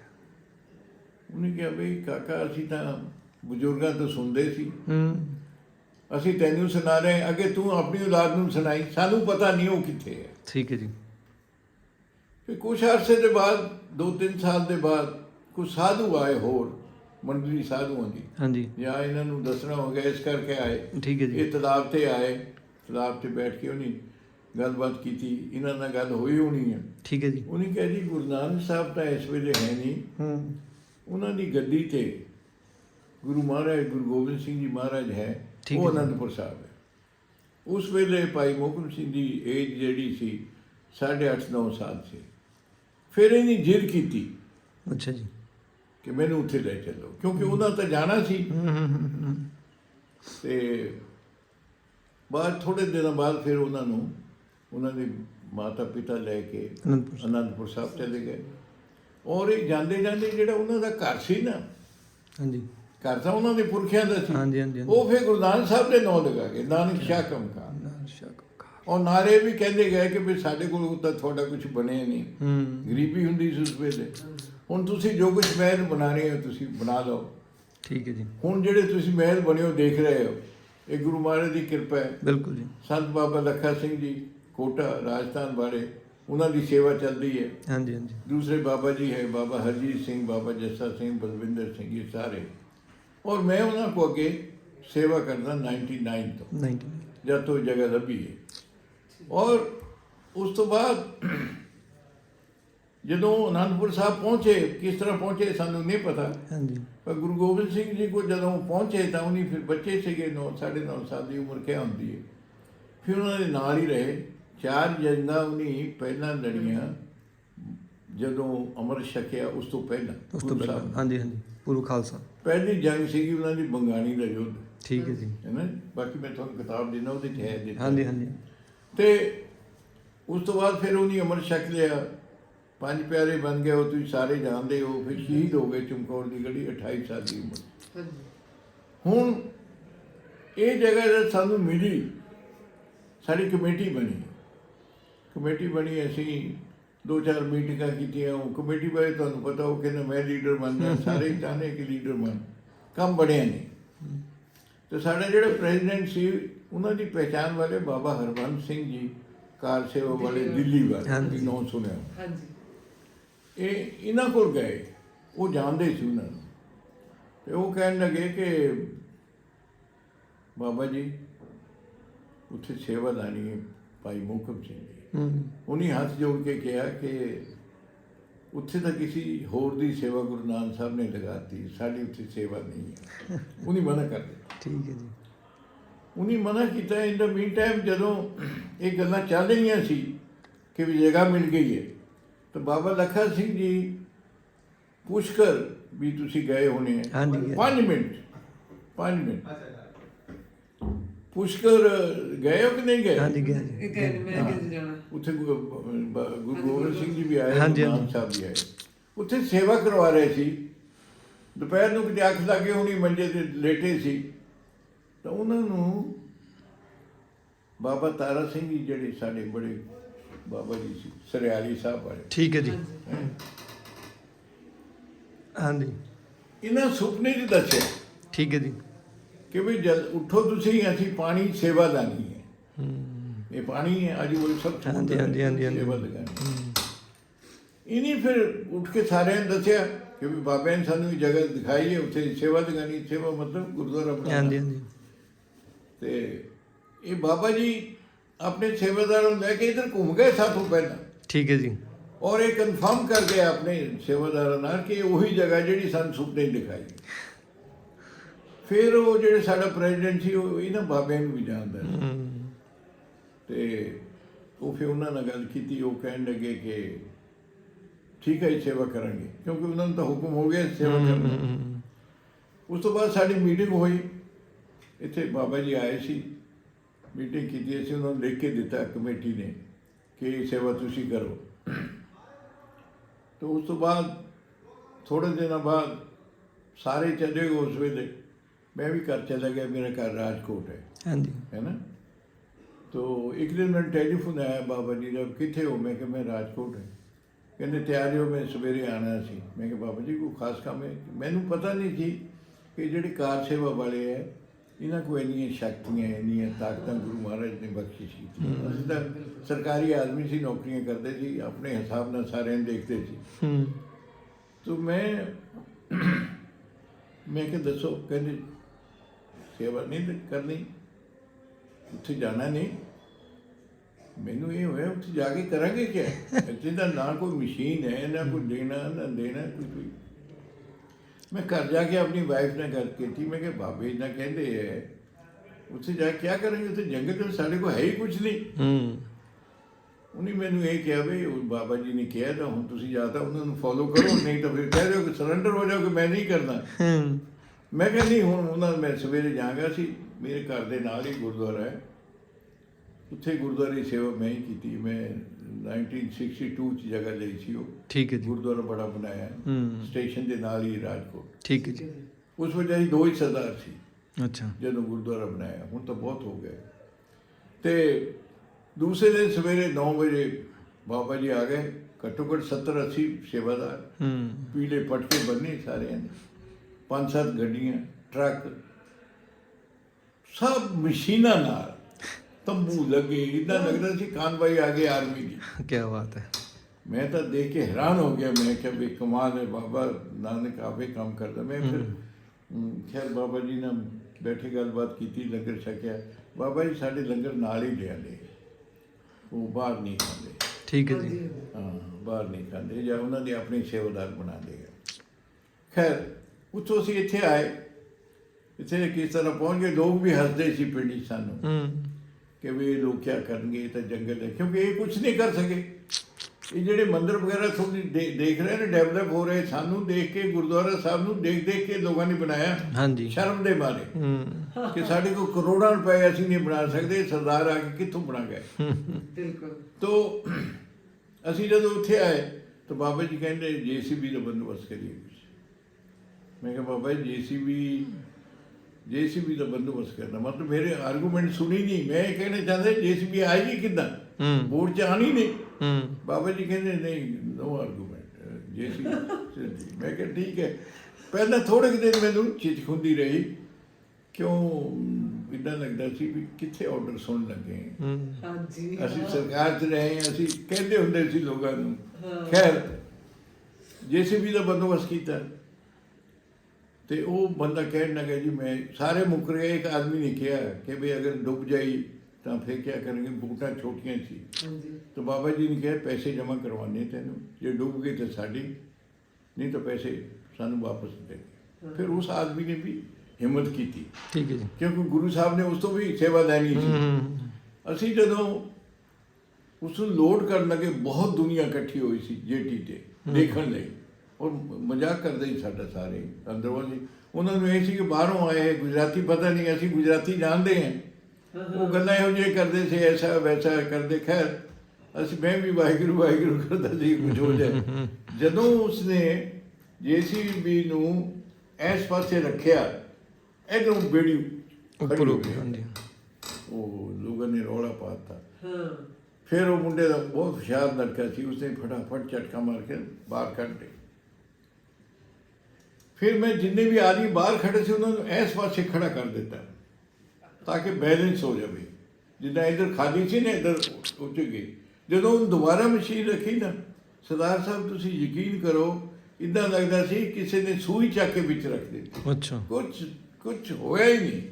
ਉਹਨੇ ਕਿਹਾ ਵੀ ਕਾਕਾ ਅਸੀਂ ਤਾਂ ਬਜ਼ੁਰਗਾਂ ਤੋਂ ਸੁਣਦੇ ਸੀ। ਹੂੰ। ਅਸੀਂ ਤੈਨੂੰ ਸੁਣਾ ਰਹੇ ਅੱਗੇ ਤੂੰ ਆਪਣੀ ਔਲਾਦ ਨੂੰ ਸੁਣਾਈ। ਸਾਨੂੰ ਪਤਾ ਨਹੀਂ ਉਹ ਕਿੱਥੇ ਹੈ। ਠੀਕ ਹੈ ਜੀ। ਫਿਰ ਕੁਛ ਅਰਸੇ ਦੇ ਬਾਅਦ 2-3 ਸਾਲ ਦੇ ਬਾਅਦ ਕੁਝ ਸਾਧੂ ਆਏ ਹੋਰ ਮੰਡਲੀ ਸਾਧੂਆਂ ਦੀ। ਹਾਂਜੀ। ਜਾਂ ਇਹਨਾਂ ਨੂੰ ਦੱਸਣਾ ਹੋ ਗਿਆ ਇਸ ਕਰਕੇ ਆਏ। ਠੀਕ ਹੈ ਜੀ। ਇਹ ਤਲਾਬ ਤੇ ਆਏ। ਤਲਾਬ ਤੇ ਬੈਠ ਕੇ ਉਹਨੇ ਗੱਲਬਾਤ ਕੀਤੀ। ਇਹਨਾਂ ਨਾਲ ਗੱਲ ਹੋਈ ਹੋਣੀ ਹੈ। ਠੀਕ ਹੈ ਜੀ। ਉਹਨੇ ਕਿਹਾ ਜੀ ਗੁਰੂ ਨਾਨਕ ਸਾਹਿਬ ਤਾਂ ਇਸ ਵੇਲੇ ਹੈ ਨਹੀਂ। ਹੂੰ। ਉਹਨਾਂ ਦੀ ਗੱਦੀ ਤੇ ਗੁਰੂ ਮਹਾਰਾਜ ਗੁਰੂ ਗੋਬਿੰਦ ਸਿੰਘ ਜੀ ਮਹਾਰਾਜ ਹੈ ਉਹ। ਅਨੰਦਪੁਰ ਸਾਹਿਬ ਹੈ। ਉਸ ਵੇਲੇ ਭਾਈ ਮੋਹਕਮ ਸਿੰਘ ਦੀ ਏਜ ਜਿਹੜੀ ਸੀ 8.5 9 ਸਾਲ ਸੀ। ਫਿਰ ਇਹਨੇ ਜਿੱਦ ਕੀਤੀ ਅੱਛਾ ਜੀ। ਕਿ ਮੈਨੂੰ ਉੱਥੇ ਲੈ ਚੱਲੋ ਕਿਉਂਕਿ ਉਹਨਾਂ ਤਾਂ ਜਾਣਾ ਸੀ। ਤੇ ਬਾਅਦ ਥੋੜੇ ਦਿਨਾਂ ਬਾਅਦ ਫਿਰ ਉਹਨਾਂ ਨੂੰ ਉਹਨਾਂ ਦੇ ਮਾਤਾ ਪਿਤਾ ਲੈ ਕੇ। ਅਨੰਦਪੁਰ ਸਾਹਿਬ ਚਲੇ ਗਏ। ਔਰ ਇਹ ਜਾਂਦੇ ਜਾਂਦੇ ਜਿਹੜਾ ਉਹਨਾਂ ਦਾ ਘਰ ਸੀ ਨਾ ਹਾਂਜੀ। ਘਰ ਤਾਂ ਉਹਨਾਂ ਦੇ ਪੁਰਖਿਆਂ ਦਾ ਸੀ। ਹਾਂਜੀ, ਹਾਂਜੀ। ਉਹ ਫਿਰ ਗੁਰੂ ਨਾਨਕ ਸਾਹਿਬ ਦੇ ਨਾਂ ਲਗਾ ਕੇ ਨਾਨਕ ਸ਼ਾਹ ਕਮਕਾਰ। ਨਾਮ ਸ਼ਾਕਾ ਔਰ ਨਾਰੇ ਵੀ ਕਹਿੰਦੇ ਗਏ ਕਿ ਵੀ ਸਾਡੇ ਕੋਲ ਤਾਂ ਤੁਹਾਡਾ ਕੁਝ ਬਣਿਆ ਨਹੀਂ। ਹੂੰ। ਗਰੀਬੀ ਹੁੰਦੀ ਸੀ ਉਸ ਵੇਲੇ। ਹੁਣ ਤੁਸੀਂ ਜੋ ਕੁਝ ਮਹਿਲ ਬਣਾ ਰਹੇ ਹੋ ਤੁਸੀਂ ਬਣਾ ਲਓ। ਠੀਕ ਹੈ ਜੀ। ਹੁਣ ਜਿਹੜੇ ਤੁਸੀਂ ਮਹਿਲ ਬਣੇ ਹੋ ਦੇਖ ਰਹੇ ਹੋ ਇਹ ਗੁਰੂ ਮਹਾਰਾਜ ਦੀ ਕਿਰਪਾ ਹੈ। ਬਿਲਕੁਲ ਜੀ। ਸੰਤ ਬਾਬਾ ਲੱਖਾ ਸਿੰਘ ਜੀ ਕੋਟਾ ਰਾਜਸਥਾਨ ਵਾਲੇ ਉਹਨਾਂ ਦੀ ਸੇਵਾ ਚੱਲਦੀ ਹੈ। ਹਾਂਜੀ ਹਾਂਜੀ। ਦੂਸਰੇ ਬਾਬਾ ਜੀ ਹੈ ਬਾਬਾ ਹਰਜੀਤ ਸਿੰਘ ਬਾਬਾ ਜੱਸਾ ਸਿੰਘ ਬਲਵਿੰਦਰ ਸਿੰਘ ਇਹ ਸਾਰੇ। ਔਰ ਮੈਂ ਉਹਨਾਂ ਕੋ ਅੱਗੇ ਸੇਵਾ ਕਰਦਾ 99 ਤੋਂ। 19 ਜਦ ਤੋਂ ਜਗ੍ਹਾ ਲੱਭੀ ਹੈ। ਔਰ ਉਸ ਤੋਂ ਬਾਅਦ ਜਦੋਂ ਅਨੰਦਪੁਰ ਸਾਹਿਬ ਪਹੁੰਚੇ ਕਿਸ ਤਰ੍ਹਾਂ ਪਹੁੰਚੇ ਸਾਨੂੰ ਨਹੀਂ ਪਤਾ। ਹਾਂਜੀ। ਪਰ ਗੁਰੂ ਗੋਬਿੰਦ ਸਿੰਘ ਜੀ ਕੋ ਜਦੋਂ ਪਹੁੰਚੇ ਤਾਂ ਉਹਨੀ ਫਿਰ ਬੱਚੇ ਸੀਗੇ 9 9.5 ਸਾਲ ਦੀ ਉਮਰ ਕਿਆ ਹੁੰਦੀ ਹੈ। ਫਿਰ ਉਹਨਾਂ ਦੇ ਨਾਲ ਹੀ ਰਹੇ। ਚਾਰ ਜੰਗਾਂ ਉਹਨੀ ਪਹਿਲਾਂ ਲੜੀਆਂ ਜਦੋਂ ਅਮਰ ਛਕਿਆ ਉਸ ਤੋਂ ਪਹਿਲਾਂ ਉਸ ਤੋਂ ਪਹਿਲਾਂ। ਹਾਂਜੀ ਹਾਂਜੀ ਗੁਰੂ ਖਾਲਸਾ। ਪਹਿਲੀ ਜੰਗ ਸੀਗੀ ਉਹਨਾਂ ਦੀ ਬੰਗਾਣੀ ਦਾ ਯੁੱਧ। ਠੀਕ ਹੈ ਜੀ। ਹੈ ਨਾ? ਬਾਕੀ ਮੈਂ ਤੁਹਾਨੂੰ ਕਿਤਾਬ ਦੇਣਾ ਉਹਦੇ ਚ ਹੈ ਦਿੱਤਾ। ਹਾਂਜੀ ਹਾਂਜੀ। ਤੇ ਉਸ ਤੋਂ ਬਾਅਦ ਫਿਰ ਉਹਨੇ ਅਮਰ ਛਕ ਲਿਆ। ਪੰਜ ਪਿਆਰੇ ਬਣ ਗਏ ਉਹ ਤੁਸੀਂ ਸਾਰੇ ਜਾਣਦੇ ਹੋ ਫਿਰ ਸ਼ਹੀਦ ਹੋ ਗਏ ਚਮਕੌਰ ਦੀ ਗੜੀ 28 ਸਾਲ ਦੀ ਉਮਰ। ਹਾਂਜੀ। ਹੁਣ ਇਹ ਜਗ੍ਹਾ ਜਦ ਸਾਨੂੰ ਮਿਲੀ ਸਾਡੀ ਕਮੇਟੀ ਬਣੀ। ਕਮੇਟੀ ਬਣੀ ਅਸੀਂ ਦੋ ਚਾਰ ਮੀਟਿੰਗਾਂ ਕੀਤੀਆਂ ਉਹ ਕਮੇਟੀ ਬਾਰੇ ਤੁਹਾਨੂੰ ਪਤਾ ਉਹ ਕਹਿੰਦਾ ਮੈਂ ਲੀਡਰ ਬਣਦਾ ਸਾਰੇ ਹੀ ਚਾਹੁੰਦੇ ਕਿ ਲੀਡਰ ਬਣ। ਕੰਮ ਬਣਿਆ ਨਹੀਂ ਤੇ ਸਾਡਾ ਜਿਹੜਾ ਪ੍ਰੈਜ਼ੀਡੈਂਟ ਸੀ ਉਹਨਾਂ ਦੀ ਪਹਿਚਾਣ ਵਾਲੇ ਬਾਬਾ ਹਰਬੰਸ ਸਿੰਘ ਜੀ ਕਾਰ ਸੇਵਾ ਵਾਲੇ ਦਿੱਲੀ ਵਾਲੇ ਹਾਂਜੀ। ਤੁਸੀਂ ਨਾਮ ਸੁਣਿਆ ਹਾਂਜੀ। ਇਹ ਇਹਨਾਂ ਕੋਲ ਗਏ ਉਹ ਜਾਣਦੇ ਸੀ ਉਹਨਾਂ ਨੂੰ। ਤੇ ਉਹ ਕਹਿਣ ਲੱਗੇ ਕਿ ਬਾਬਾ ਜੀ ਉੱਥੇ ਸੇਵਾ ਹੈ ਭਾਈ ਮੋਕਮ ਸਿੰਘ ਜੀ। ਉਹਨੇ ਹੱਥ ਜੋੜ ਕੇ ਕਿਹਾ ਕਿ ਉੱਥੇ ਤਾਂ ਕਿਸੇ ਹੋਰ ਦੀ ਸੇਵਾ ਗੁਰੂ ਨਾਨਕ ਸਾਹਿਬ ਨੇ ਲਗਾਤੀ ਸਾਡੀ ਉੱਥੇ ਸੇਵਾ ਨਹੀਂ ਹੈ। ਉਹਨੇ ਮਨਾ ਕਰ ਦਿੱਤਾ। ਠੀਕ ਹੈ ਜੀ। ਉਹਨੇ ਮਨਾ ਕੀਤਾ ਇਨ ਦਾ ਮੀਨ ਟਾਈਮ ਜਦੋਂ ਇਹ ਗੱਲਾਂ ਚੱਲ ਰਹੀਆਂ ਸੀ ਕਿ ਵੀ ਜਗ੍ਹਾ ਮਿਲ ਗਈ ਹੈ ਤਾਂ ਬਾਬਾ ਲਖਾ ਸਿੰਘ ਜੀ ਪੁਸ਼ਕਰ ਵੀ ਤੁਸੀਂ ਗਏ ਹੋਣੇ ਹੈ। ਹਾਂਜੀ, ਗਏ। 5 ਮਿੰਟ 5 ਮਿੰਟ। ਪੁਸ਼ਕਰ ਗਏ ਹੋ ਕਿ ਨਹੀਂ ਗਏ? ਹਾਂਜੀ ਗਿਆ ਜੀ। ਇਹ ਕਹਿ ਮੈਂ ਕਿੱਥੇ ਜਾਣਾ। ਉੱਥੇ ਬ- ਗੁਰੂ ਗੋਬਿੰਦ ਸਿੰਘ ਜੀ ਵੀ ਆਏ ਹਾਂਜੀ, ਗੁਰੂ ਨਾਨਕ। ਸਾਹਿਬ ਵੀ ਆਏ। ਉੱਥੇ ਸੇਵਾ ਕਰਵਾ ਰਹੇ ਸੀ। ਦੁਪਹਿਰ ਨੂੰ ਕਿਤੇ ਅੱਖ ਲੱਗੇ ਹੋਣੀ ਮੰਜੇ ਤੇ ਲੇਟੇ ਸੀ। ਤਾਂ ਉਹਨਾਂ ਨੂੰ ਬਾਬਾ ਤਾਰਾ ਸਿੰਘ ਜੀ ਜਿਹੜੇ ਸਾਡੇ ਬੜੇ ਬਾਬਾ ਜੀ ਸੀ ਸਰਿਆਲੀ ਸਾਹਿਬ ਵਾਲੇ। ਠੀਕ ਹੈ ਜੀ। ਹਾਂਜੀ ਹਾਂਜੀ। ਇਹਨਾਂ ਸੁਪਨੇ 'ਚ ਦੱਸਿਆ। ਠੀਕ ਹੈ ਜੀ। ਕਿ ਵੀ ਜਦ ਉੱਠੋ ਤੁਸੀਂ ਅਸੀਂ ਪਾਣੀ ਸੇਵਾ ਲਾਣੀ ਹੈ। ਇਹ ਪਾਣੀ ਹੈ ਅੱਜ ਉਹ ਸਭ ਹਾਂਜੀ, ਹਾਂਜੀ, ਹਾਂਜੀ। ਸੇਵਾ ਲਗਾਣੀ ਇਨੀ ਫਿਰ ਉੱਠ ਕੇ ਸਾਰਿਆਂ ਨੂੰ ਦੱਸਿਆ ਕਿ ਵੀ ਬਾਬਾ ਨੇ ਸਾਨੂੰ ਇਹ ਜਗ੍ਹਾ ਦਿਖਾਈ ਹੈ ਉੱਥੇ ਸੇਵਾ ਲਗਾਣੀ ਸੇਵਾ ਮਤਲਬ ਗੁਰਦੁਆਰਾ ਬਣਾਉਣਾ। ਹਾਂਜੀ ਹਾਂਜੀ। ਤੇ ਇਹ ਬਾਬਾ ਜੀ ਆਪਣੇ ਸੇਵਾਦਾਰਾਂ ਨੂੰ ਲੈ ਕੇ ਇਧਰ ਘੁੰਮ ਗਏ ਸਾਥੋਂ ਪਹਿਲਾਂ। ਠੀਕ ਹੈ ਜੀ। ਔਰ ਇਹ ਕਨਫਰਮ ਕਰ ਗਏ ਆਪਣੇ ਸੇਵਾਦਾਰਾਂ ਨਾਲ ਕਿ ਉਹੀ ਜਗ੍ਹਾ ਜਿਹੜੀ ਸਾਨੂੰ ਸੁਪਨੇ ਦਿਖਾਈ। ਫਿਰ ਉਹ ਜਿਹੜੇ ਸਾਡਾ ਪ੍ਰੈਜ਼ੀਡੈਂਟ ਸੀ ਉਹ ਇਹਨਾਂ ਬਾਬਿਆਂ ਨੂੰ ਵੀ ਜਾਣਦਾ ਸੀ। ਹੂੰ। ਤੇ ਉਹ ਫਿਰ ਉਹਨਾਂ ਨਾਲ ਗੱਲ ਕੀਤੀ ਉਹ ਕਹਿਣ ਲੱਗੇ ਕਿ ਠੀਕ ਹੈ ਸੇਵਾ ਕਰਾਂਗੇ। ਕਿਉਂਕਿ ਉਹਨਾਂ ਨੂੰ ਤਾਂ ਹੁਕਮ ਹੋ ਗਿਆ ਸੇਵਾ ਕਰਨ ਉਸ ਤੋਂ ਬਾਅਦ ਸਾਡੀ ਮੀਟਿੰਗ ਹੋਈ। ਇੱਥੇ ਬਾਬਾ ਜੀ ਆਏ ਸੀ। ਮੀਟਿੰਗ ਕੀਤੀ ਅਸੀਂ ਉਹਨਾਂ ਨੂੰ ਲਿਖ ਕੇ ਦਿੱਤਾ ਕਮੇਟੀ ਨੇ ਕਿ ਸੇਵਾ ਤੁਸੀਂ ਕਰੋ। ਤੇ ਉਸ ਤੋਂ ਬਾਅਦ ਥੋੜੇ ਦਿਨਾਂ ਬਾਅਦ ਸਾਰੇ ਚਲੇ ਗਏ ਉਸ ਵੇਲੇ। ਮੈਂ ਵੀ ਘਰ ਚਲਾ ਗਿਆ ਮੇਰਾ ਘਰ ਰਾਜਕੋਟ ਹੈ ਹਾਂਜੀ है ना तो एक दिन मैंने टेलीफोन आया बाबा जी जब किथे हो मैं कि मैं राजकोट है ਕਹਿੰਦੇ ਤਿਆਰ ਹੋ ਮੈਂ ਸਵੇਰੇ ਆਣਾ ਸੀ ਮੈਂ ਕਿ ਬਾਬਾ ਜੀ ਕੋਈ ਖਾਸ ਕੰਮ ਹੈ ਮੈਨੂੰ ਪਤਾ ਨਹੀਂ ਸੀ ਕਿ ਜਿਹੜੇ ਕਾਰ ਸੇਵਾ ਵਾਲੇ ਹੈ ਇਹਨਾਂ ਕੋਲ ਇੰਨੀਆਂ ਸ਼ਕਤੀਆਂ ਇੰਨੀਆਂ ਤਾਕਤਾਂ ਗੁਰੂ ਮਹਾਰਾਜ ਨੇ ਬਖਸ਼ਿਸ਼ ਕੀਤੀ ਅਸੀਂ ਤਾਂ ਸਰਕਾਰੀ ਆਦਮੀ ਸੀ ਨੌਕਰੀਆਂ ਕਰਦੇ ਸੀ ਆਪਣੇ ਹਿਸਾਬ ਨਾਲ ਸਾਰਿਆਂ ਨੂੰ ਦੇਖਦੇ ਸੀ ਹੂੰ ਤੋ ਮੈਂ ਮੈਂ ਕਿ ਦੱਸੋ ਕਹਿੰਦੇ ਸੇਵਾ ਨਹੀਂ ਕਰਨੀ ਉੱਥੇ ਜਾਣਾ ਨਹੀਂ। ਮੈਨੂੰ ਇਹ ਹੋਇਆ ਉੱਥੇ ਜਾ ਕੇ ਕਰਾਂਗੇ ਕੀ? ਇੱਥੇ ਤਾਂ ਨਾ ਕੋਈ ਮਸ਼ੀਨ ਹੈ ਨਾ ਕੋਈ ਦੇਣਾ ਨਾ ਦੇਣਾ ਕੋਈ ਕੋਈ। ਮੈਂ ਘਰ ਜਾ ਕੇ ਆਪਣੀ ਵਾਈਫ ਨਾਲ ਗੱਲ ਕੀਤੀ ਮੈਂ ਕਿਹਾ ਬਾਬੇ ਇਦਾਂ ਕਹਿੰਦੇ ਐ। ਉੱਥੇ ਜਾ ਕੇ ਕੀ ਕਰਾਂਗੇ? ਉੱਥੇ ਜੰਗਲ ਤੇ ਸਾਡੇ ਕੋਲ ਹੈ ਹੀ ਕੁਝ ਨਹੀਂ। ਹੂੰ। ਉਹਨੇ ਮੈਨੂੰ ਇਹ ਕਿਹਾ ਵੀ ਉਹ ਬਾਬਾ ਜੀ ਨੇ ਕਿਹਾ ਤਾਂ ਹੁਣ ਤੁਸੀਂ ਜਾਂ ਤਾਂ ਉਹਨਾਂ ਨੂੰ ਫੋਲੋ ਕਰੋ ਨਹੀਂ ਤਾਂ ਫਿਰ ਕਹਿ ਦਿਓ ਕਿ ਸਰੈਂਡਰ ਹੋ ਜਾਓ ਕਿ ਮੈਂ ਨਹੀਂ ਕਰਨਾ। ਹੂੰ। ਮੈਂ ਕਿਹਾ ਨਹੀਂ ਹੁਣ ਉਹਨਾਂ ਨੂੰ ਮੈਂ ਸਵੇਰੇ ਜਾਗਾ ਸੀ ਮੇਰੇ ਘਰ ਦੇ ਨਾਲ ਹੀ ਗੁਰਦੁਆਰਾ ਹੈ। ਉੱਥੇ ਗੁਰਦੁਆਰੇ ਸੇਵਾ ਮੈਂ ਹੀ ਕੀਤੀ ਮੈਂ 1962 ਚ ਜਗ੍ਹਾ ਲਈ ਸੀ ਉਹ। ਠੀਕ ਹੈ ਜੀ। ਗੁਰਦੁਆਰਾ ਬੜਾ ਬਣਾਇਆ ਹੂੰ। ਸਟੇਸ਼ਨ ਦੇ ਨਾਲ ਹੀ ਰਾਜਕੋਟ। ਠੀਕ ਹੈ ਜੀ। ਉਸ ਵੇਲੇ ਅਸੀਂ ਦੋ ਹੀ ਸਰਦਾਰ ਸੀ। ਅੱਛਾ। ਜਦੋਂ ਗੁਰਦੁਆਰਾ ਬਣਾਇਆ ਹੁਣ ਤਾਂ ਬਹੁਤ ਹੋ ਗਿਆ। ਤੇ ਦੂਸਰੇ ਦਿਨ ਸਵੇਰੇ 9 ਵਜੇ ਬਾਬਾ ਜੀ ਆ ਗਏ ਘੱਟੋ ਘੱਟ 70 80 ਸੇਵਾਦਾਰ। ਹੂੰ। ਪੀਲੇ ਪਟਕੇ ਬੰਨੇ ਸਾਰਿਆਂ ਨੇ। ਪੰਜ ਸੱਤ ਗੱਡੀਆਂ ਟਰੱਕ ਸਭ ਮਸ਼ੀਨਾਂ ਨਾਲ ਤੰਬੂ ਲੱਗੇ ਇਦਾਂ ਲੱਗਦਾ ਸੀ ਕਾਨਵਾਈ ਆ ਗਈ ਆਰਮੀ ਦੀ। ਕੀ ਬਾਤ ਹੈ। ਮੈਂ ਤਾਂ ਦੇਖ ਕੇ ਹੈਰਾਨ ਹੋ ਗਿਆ ਮੈਂ ਕਿਹਾ ਵੀ ਕਮਾਲ ਹੈ ਬਾਬਾ ਨਾਨਕ ਆਪੇ ਕੰਮ ਕਰਦਾ। ਮੈਂ ਫਿਰ ਖੈਰ ਬਾਬਾ ਜੀ ਨਾਲ ਬੈਠੇ ਗੱਲਬਾਤ ਕੀਤੀ ਲੰਗਰ ਛਕਿਆ। ਬਾਬਾ ਜੀ ਸਾਡੇ ਲੰਗਰ ਨਾਲ ਹੀ ਲਿਆਂਦੇ। ਉਹ ਬਾਹਰ ਨਹੀਂ ਖਾਂਦੇ। ਠੀਕ ਹੈ ਜੀ। ਹਾਂ ਬਾਹਰ ਨਹੀਂ ਖਾਂਦੇ ਜਾਂ ਉਹਨਾਂ ਦੇ ਆਪਣੇ ਸੇਵਾਦਾਰ ਬਣਾ ਦੇਗਾ ਖੈਰ ਉੱਥੋਂ ਅਸੀਂ ਇੱਥੇ ਆਏ ਇੱਥੇ ਕਿਸ ਤਰ੍ਹਾਂ ਪਹੁੰਚ ਗਏ ਲੋਕ ਵੀ ਹੱਸਦੇ ਸੀ ਪਿੰਡੀ ਸਾਨੂੰ। ਹੂੰ। ਕਿ ਵੀ ਇਹ ਲੋਕ ਕੀ ਕਰਨਗੇ ਤਾਂ ਜੰਗਲ ਹੈ ਕਿਉਂਕਿ ਇਹ ਕੁਝ ਨਹੀਂ ਕਰ ਸਕੇ। ਇਹ ਜਿਹੜੇ ਮੰਦਿਰ ਵਗੈਰਾ ਥੋੜੀ ਦੇਖ ਰਹੇ ਨੇ ਡਿਵੈਲਪ ਹੋ ਰਹੇ ਸਾਨੂੰ ਦੇਖ ਕੇ ਗੁਰਦੁਆਰਾ ਸਾਹਿਬ ਨੂੰ ਦੇਖ ਦੇਖ ਕੇ ਲੋਕਾਂ ਨੇ ਬਣਾਇਆ। ਹਾਂਜੀ। ਸ਼ਰਮ ਦੇ ਮਾਰੇ। ਹੂੰ। ਕਿ ਸਾਡੇ ਕੋਲ ਕਰੋੜਾਂ ਰੁਪਏ ਅਸੀਂ ਨਹੀਂ ਬਣਾ ਸਕਦੇ ਸਰਦਾਰ ਆ ਕੇ ਕਿੱਥੋਂ ਬਣਾ ਗਏ? ਬਿਲਕੁਲ। ਤੋ ਅਸੀਂ ਜਦੋਂ ਉੱਥੇ ਆਏ ਤਾਂ ਬਾਬਾ ਜੀ ਕਹਿੰਦੇ ਜੀਸੀਬੀ ਦਾ ਬੰਦੋਬਸਤ ਕਰੀਏ। ਮੈਂ ਕਿਹਾ ਬਾਬਾ ਜੀ ਜੀਸੀਬੀ ਜੀਸੀਬੀ ਦਾ ਬੰਦੋਬਸਤ ਕਰਨਾ। ਮਤਲਬ ਮੇਰੇ ਆਰਗੂਮੈਂਟ ਸੁਣੀ ਨਹੀਂ। ਮੈਂ ਇਹ ਕਹਿਣਾ ਚਾਹੁੰਦਾ ਜੀਸੀਬੀ ਆਏਗੀ ਕਿੱਦਾਂ? ਹੂੰ। ਬੋਰਡ ਚ ਆਣੀ ਨਹੀਂ। ਹੂੰ। ਬਾਬਾ ਜੀ ਕਹਿੰਦੇ ਨਹੀਂ ਨੋ ਆਰਗੂਮੈਂਟ ਜੀਸੀਬੀ ਮੈਂ ਕਿਹਾ ਠੀਕ ਹੈ। ਪਹਿਲਾਂ ਥੋੜੇ ਕੁ ਦਿਨ ਮੈਨੂੰ ਚਿੱਤ ਖੁੰਦੀ ਰਹੀ। ਕਿਉਂ? ਇਦਾਂ ਲੱਗਦਾ ਸੀ ਵੀ ਕਿੱਥੇ ਆਰਡਰ ਸੁਣ ਲੱਗੇ। ਹੂੰ। ਹਾਂਜੀ। ਅਸੀਂ ਸਰਕਾਰ 'ਚ ਰਹੇ ਹਾਂ ਅਸੀਂ ਕਹਿੰਦੇ ਹੁੰਦੇ ਸੀ ਲੋਕਾਂ ਨੂੰ। ਖੈਰ ਜੇਸੀਬੀ ਦਾ ਬੰਦੋਬਸਤ ਕੀਤਾ। ਤੇ ਉਹ ਬੰਦਾ ਕਹਿਣ ਲੱਗਾ ਜੀ ਮੈਂ ਸਾਰੇ ਮੁੱਕਰ ਗਏ ਇੱਕ ਆਦਮੀ ਨੇ ਕਿਹਾ ਕਿ ਵੀ ਅਗਰ ਡੁੱਬ ਜਾਈ ਤਾਂ ਫਿਰ ਕੀ ਕਰਾਂਗੇ? ਬੂਟਾਂ ਛੋਟੀਆਂ ਸੀ। ਹਾਂਜੀ। ਤਾਂ ਬਾਬਾ ਜੀ ਨੇ ਕਿਹਾ ਪੈਸੇ ਜਮ੍ਹਾਂ ਕਰਵਾਉਣੇ ਤੈਨੂੰ। ਜੇ ਡੁੱਬ ਗਈ ਤਾਂ ਸਾਡੀ ਨਹੀਂ ਤਾਂ ਪੈਸੇ ਸਾਨੂੰ ਵਾਪਸ ਦੇ ਦੇ। ਫਿਰ ਉਸ ਆਦਮੀ ਨੇ ਵੀ ਹਿੰਮਤ ਕੀਤੀ। ਠੀਕ ਹੈ ਜੀ। ਕਿਉਂਕਿ ਗੁਰੂ ਸਾਹਿਬ ਨੇ ਉਸ ਤੋਂ ਵੀ ਸੇਵਾ ਲੈਣੀ ਸੀ। ਅਸੀਂ ਜਦੋਂ ਉਸ ਨੂੰ ਲੋਡ ਕਰਨ ਲੱਗੇ ਬਹੁਤ ਦੁਨੀਆ ਇਕੱਠੀ ਹੋਈ ਸੀ ਜੇਟੀ ਤੇ ਦੇਖਣ ਲਈ। ਔਰ ਮਜ਼ਾਕ ਕਰਦੇ ਸੀ ਸਾਡਾ ਸਾਰੇ ਅੰਦਰੋਂ ਜੀ। ਉਹਨਾਂ ਨੂੰ ਇਹ ਸੀ ਕਿ ਬਾਹਰੋਂ ਆਏ ਹੈ, ਗੁਜਰਾਤੀ ਪਤਾ ਨਹੀਂ ਅਸੀਂ ਗੁਜਰਾਤੀ ਜਾਣਦੇ ਹਾਂ। ਉਹ ਗੱਲਾਂ ਇਹੋ ਜਿਹੇ ਕਰਦੇ ਸੀ ਐਸਾ ਵੈਸਾ ਕਰਦੇ ਖੈਰ ਅਸੀਂ ਮੈਂ ਵੀ ਵਾਹਿਗੁਰੂ ਵਾਹਿਗੁਰੂ ਕਰਦਾ ਸੀ ਕੁਝ ਹੋ ਜਾਏ। ਜਦੋਂ ਉਸਨੇ ਜੀਸੀਬੀ ਨੂੰ ਇਸ ਪਾਸੇ ਰੱਖਿਆ ਇਧਰੋਂ ਬੇੜੀ ਉੱਪਰ ਹੋ ਹੋ ਗਈ। ਗਿਆ ਹਾਂਜੀ। ਉਹ ਲੋਕਾਂ ਨੇ ਰੌਲਾ ਪਾਤਾ ਹਾਂ। ਫਿਰ ਉਹ ਮੁੰਡੇ ਦਾ ਬਹੁਤ ਹੁਸ਼ਿਆਰ ਲੜਕਾ ਸੀ ਉਸਨੇ ਫਟਾਫਟ ਝਟਕਾ ਮਾਰ ਕੇ ਬਾਹਰ ਕੱਢ ਦੇ ਫਿਰ ਮੈਂ ਜਿੰਨੇ ਵੀ ਆਦਮੀ ਬਾਹਰ ਖੜੇ ਸੀ ਉਹਨਾਂ ਨੂੰ ਇਸ ਪਾਸੇ ਖੜਾ ਕਰ ਦਿੱਤਾ ਤਾਂ ਕਿ ਬੈਲੈਂਸ ਹੋ ਜਾਵੇ। ਜਿੱਦਾਂ ਇੱਧਰ ਖਾਲੀ ਸੀ ਨਾ ਇੱਧਰ ਉੱਚ ਗਈ ਜਦੋਂ ਉਹਨੂੰ ਦੁਬਾਰਾ ਮਸ਼ੀਨ ਰੱਖੀ ਨਾ ਸਰਦਾਰ ਸਾਹਿਬ ਤੁਸੀਂ ਯਕੀਨ ਕਰੋ ਇਦਾਂ ਲੱਗਦਾ ਸੀ ਕਿਸੇ ਨੇ ਸੂਈ ਚੱਕ ਕੇ ਵਿੱਚ ਰੱਖ ਦਿੱਤੀ। ਅੱਛਾ। ਕੁਝ ਕੁਝ ਹੋਇਆ ਹੀ ਨਹੀਂ।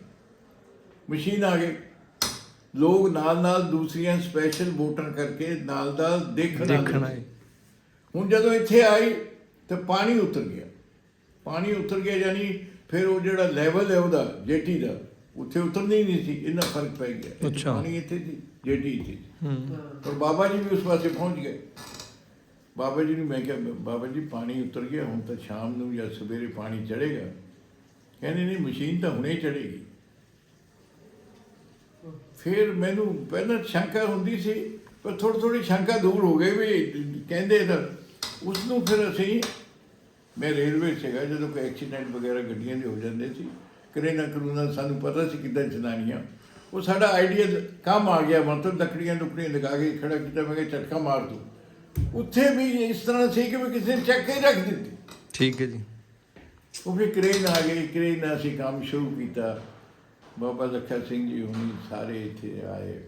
ਮਸ਼ੀਨ ਆ ਗਈ। ਲੋਕ ਨਾਲ ਨਾਲ ਦੂਸਰੀਆਂ ਸਪੈਸ਼ਲ ਵੋਟਰ ਕਰਕੇ ਨਾਲ ਨਾਲ ਦੇਖਣ। ਆਏ। ਹੁਣ ਜਦੋਂ ਇੱਥੇ ਆਈ ਤੇ ਪਾਣੀ ਉਤਰ ਗਿਆ। ਪਾਣੀ ਉਤਰ ਗਿਆ ਯਾਨੀ ਫਿਰ ਉਹ ਜਿਹੜਾ ਲੈਵਲ ਹੈ ਉਹਦਾ ਜੇਟੀ ਦਾ ਉੱਥੇ ਉਤਰਨਾ ਹੀ ਨਹੀਂ ਸੀ ਇੰਨਾ ਫ਼ਰਕ ਪੈ ਗਿਆ। ਅੱਛਾ। ਪਾਣੀ ਇੱਥੇ ਸੀ ਜੇਟੀ ਇੱਥੇ ਔਰ ਬਾਬਾ ਜੀ ਵੀ ਉਸ ਪਾਸੇ ਪਹੁੰਚ ਗਏ। ਬਾਬਾ ਜੀ ਨੂੰ ਮੈਂ ਕਿਹਾ ਬਾਬਾ ਜੀ ਪਾਣੀ ਉਤਰ ਗਿਆ ਹੁਣ ਤਾਂ ਸ਼ਾਮ ਨੂੰ ਜਾਂ ਸਵੇਰੇ ਪਾਣੀ ਚੜੇਗਾ ਕਹਿੰਦੇ ਨਹੀਂ ਮਸ਼ੀਨ ਤਾਂ ਹੁਣੇ ਚੜੇਗੀ ਫਿਰ ਮੈਨੂੰ ਪਹਿਲਾਂ ਸ਼ੰਕਾ ਹੁੰਦੀ ਸੀ ਪਰ ਥੋੜੀ ਥੋੜੀ ਸ਼ੰਕਾ ਦੂਰ ਹੋ ਗਈ ਵੀ ਕਹਿੰਦੇ ਤਾਂ ਉਸ ਨੂੰ ਫਿਰ ਅਸੀਂ ਮੈਂ ਰੇਲਵੇ ਸੀਗਾ ਜਦੋਂ ਕੋਈ ਐਕਸੀਡੈਂਟ ਵਗੈਰਾ ਗੱਡੀਆਂ ਦੇ ਹੋ ਜਾਂਦੇ ਸੀ ਕਰੇਨਾ ਕਰੂਨਾ ਸਾਨੂੰ ਪਤਾ ਸੀ ਕਿੱਦਾਂ ਚਲਾਉਣੀਆਂ। ਉਹ ਸਾਡਾ ਆਈਡੀਆ ਕੰਮ ਆ ਗਿਆ ਮਤਲਬ ਲੱਕੜੀਆਂ ਲੁਕੜੀਆਂ ਲਗਾ ਕੇ ਖੜਾ ਕੀਤਾ ਮੈਂ ਕਿਹਾ ਝਟਕਾ ਮਾਰ ਦੂੰ। ਉੱਥੇ ਵੀ ਇਸ ਤਰ੍ਹਾਂ ਸੀ ਕਿ ਵੀ ਕਿਸੇ ਨੇ ਚੱਕ ਕੇ ਰੱਖ ਦਿੱਤੀ। ਠੀਕ ਹੈ ਜੀ। ਉਹ ਫਿਰ ਕਰੇਨ ਆ ਗਈ ਕਰੇਨ ਅਸੀਂ ਕੰਮ ਸ਼ੁਰੂ ਕੀਤਾ। ਬਾਬਾ ਲੱਖਾ ਸਿੰਘ ਜੀ ਹੁਣੀ ਸਾਰੇ ਇੱਥੇ ਆਏ।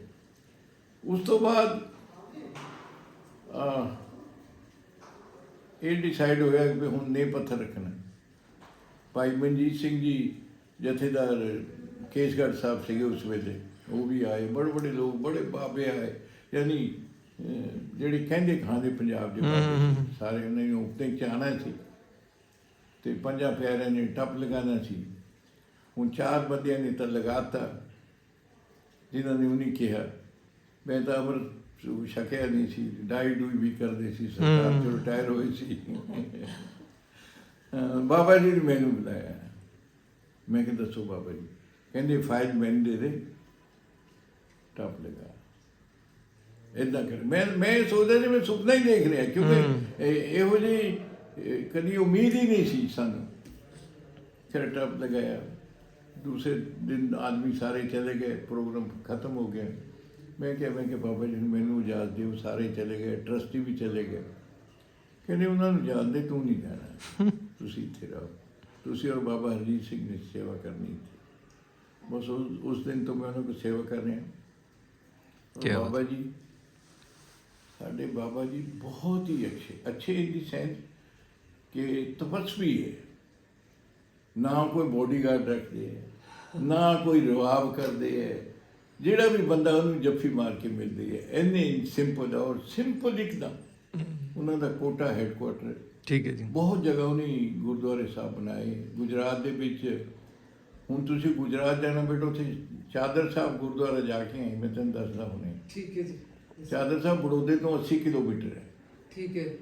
ਉਸ ਤੋਂ ਬਾਅਦ ਆ ਇਹ ਡਿਸਾਈਡ ਹੋਇਆ ਕਿ ਹੁਣ ਨੇ ਪੱਥਰ ਰੱਖਣਾ। ਭਾਈ ਮਨਜੀਤ ਸਿੰਘ ਜੀ ਜਥੇਦਾਰ ਕੇਸਗੜ੍ਹ ਸਾਹਿਬ ਸੀਗੇ ਉਸ ਵੇਲੇ। ਉਹ ਵੀ ਆਏ ਬੜੇ ਬੜੇ ਲੋਕ ਬੜੇ ਬਾਬੇ ਆਏ। ਯਾਨੀ ਜਿਹੜੇ ਕਹਿੰਦੇ ਖਾਂਦੇ ਪੰਜਾਬ ਦੇ ਬਾਬੇ ਸਾਰੇ ਉਹਨਾਂ ਨੂੰ ਉਪਤੇ ਚ ਆਉਣਾ ਸੀ। ਤੇ ਪੰਜਾਂ ਪਿਆਰਿਆਂ ਨੇ ਟੱਪ ਲਗਾਉਣਾ ਸੀ। ਹੁਣ ਚਾਰ ਬੰਦਿਆਂ ਨੇ ਤਾਂ ਲਗਾਤਾ ਜਿਨ੍ਹਾਂ ਨੇ ਉਹਨੇ ਕਿਹਾ ਮੈਂ ਤਾਂ ਅਮਰ ਛਕਿਆ ਨਹੀਂ ਸੀ ਡਾਈ ਡੂਈ ਵੀ ਕਰਦੇ ਸੀ ਸਰਕਾਰ ਚੋਂ ਰਿਟਾਇਰ ਹੋਏ ਸੀ। ਬਾਬਾ ਜੀ ਨੇ ਮੈਨੂੰ ਬੁਲਾਇਆ। ਮੈਂ ਕਿਹਾ ਦੱਸੋ ਬਾਬਾ ਜੀ। ਕਹਿੰਦੇ ਫਾਈਲ ਮੈਨੂੰ ਦੇ ਦੇ। ਟੱਪ ਲਗਾ। ਇਦਾਂ ਕਰ। ਮੈਂ ਮੈਂ ਸੋਚਦਾ ਸੀ ਮੈਂ ਸੁਪਨਾ ਹੀ ਦੇਖ ਰਿਹਾ ਕਿਉਂਕਿ ਇਹ- ਇਹ ਕਦੀ ਉਮੀਦ ਹੀ ਨਹੀਂ ਸੀ ਸਾਨੂੰ। ਫਿਰ ਟੱਪ ਲਗਾਇਆ। ਦੂਸਰੇ ਦਿਨ ਆਦਮੀ ਸਾਰੇ ਚਲੇ ਗਏ ਪ੍ਰੋਗਰਾਮ ਖਤਮ ਹੋ ਗਿਆ। ਮੈਂ ਕਿਹਾ ਮੈਂ ਕਿ ਬਾਬਾ ਜੀ ਨੂੰ ਮੈਨੂੰ ਇਜਾਜ਼ਤ ਦਿਓ ਸਾਰੇ ਚਲੇ ਗਏ ਟਰਸਟੀ ਵੀ ਚਲੇ ਗਏ। ਕਹਿੰਦੇ ਉਹਨਾਂ ਨੂੰ ਇਜਾਜ਼ਤ ਦੇ ਤੂੰ ਨਹੀਂ ਜਾਣਾ। ਤੁਸੀਂ ਇੱਥੇ ਰਹੋ। ਤੁਸੀਂ ਔਰ ਬਾਬਾ ਹਰਜੀਤ ਸਿੰਘ ਨੇ ਸੇਵਾ ਕਰਨੀ ਇੱਥੇ। ਬਸ ਉਸ ਦਿਨ ਤੋਂ ਮੈਂ ਉਹਨਾਂ ਕੋਲ ਸੇਵਾ ਕਰ ਰਿਹਾ। ਬਾਬਾ ਜੀ ਸਾਡੇ ਬਾਬਾ ਜੀ ਬਹੁਤ ਹੀ ਅੱਛੇ ਅੱਛੇ ਇਨ ਦੀ ਸੈਂਸ ਕਿ ਤਪਸਵੀ ਹੈ। ਨਾ ਕੋਈ ਬੋਡੀਗਾਰਡ ਰੱਖਦੇ ਹੈ ਨਾ ਕੋਈ ਰਵਾਬ ਕਰਦੇ ਹੈ। ਜਿਹੜਾ ਵੀ ਬੰਦਾ ਉਹਨੂੰ ਜੱਫੀ ਮਾਰ ਕੇ ਮਿਲਦੀ ਹੈ ਇੰਨੇ ਸਿੰਪਲ ਔਰ ਸਿੰਪਲ ਇੱਕਦਮ। ਉਹਨਾਂ ਦਾ ਕੋਟਾ ਹੈੱਡਕੁਆਟਰ ਠੀਕ ਹੈ ਜੀ। ਬਹੁਤ ਜਗ੍ਹਾ ਉਹਨੇ ਗੁਰਦੁਆਰੇ ਸਾਹਿਬ ਬਣਾਏ। ਗੁਜਰਾਤ ਦੇ ਵਿੱਚ ਹੁਣ ਤੁਸੀਂ ਗੁਜਰਾਤ ਜਾਣਾ ਬੇਟਾ ਉੱਥੇ ਚਾਦਰ ਸਾਹਿਬ ਗੁਰਦੁਆਰਾ ਜਾ ਕੇ ਆਏ ਮੈਂ ਤੈਨੂੰ ਦੱਸਦਾ ਹੁਣੇ। ਠੀਕ ਹੈ ਜੀ। ਚਾਦਰ ਸਾਹਿਬ ਬੜੌਦੇ ਤੋਂ 80 ਕਿਲੋਮੀਟਰ ਹੈ। ਠੀਕ ਹੈ।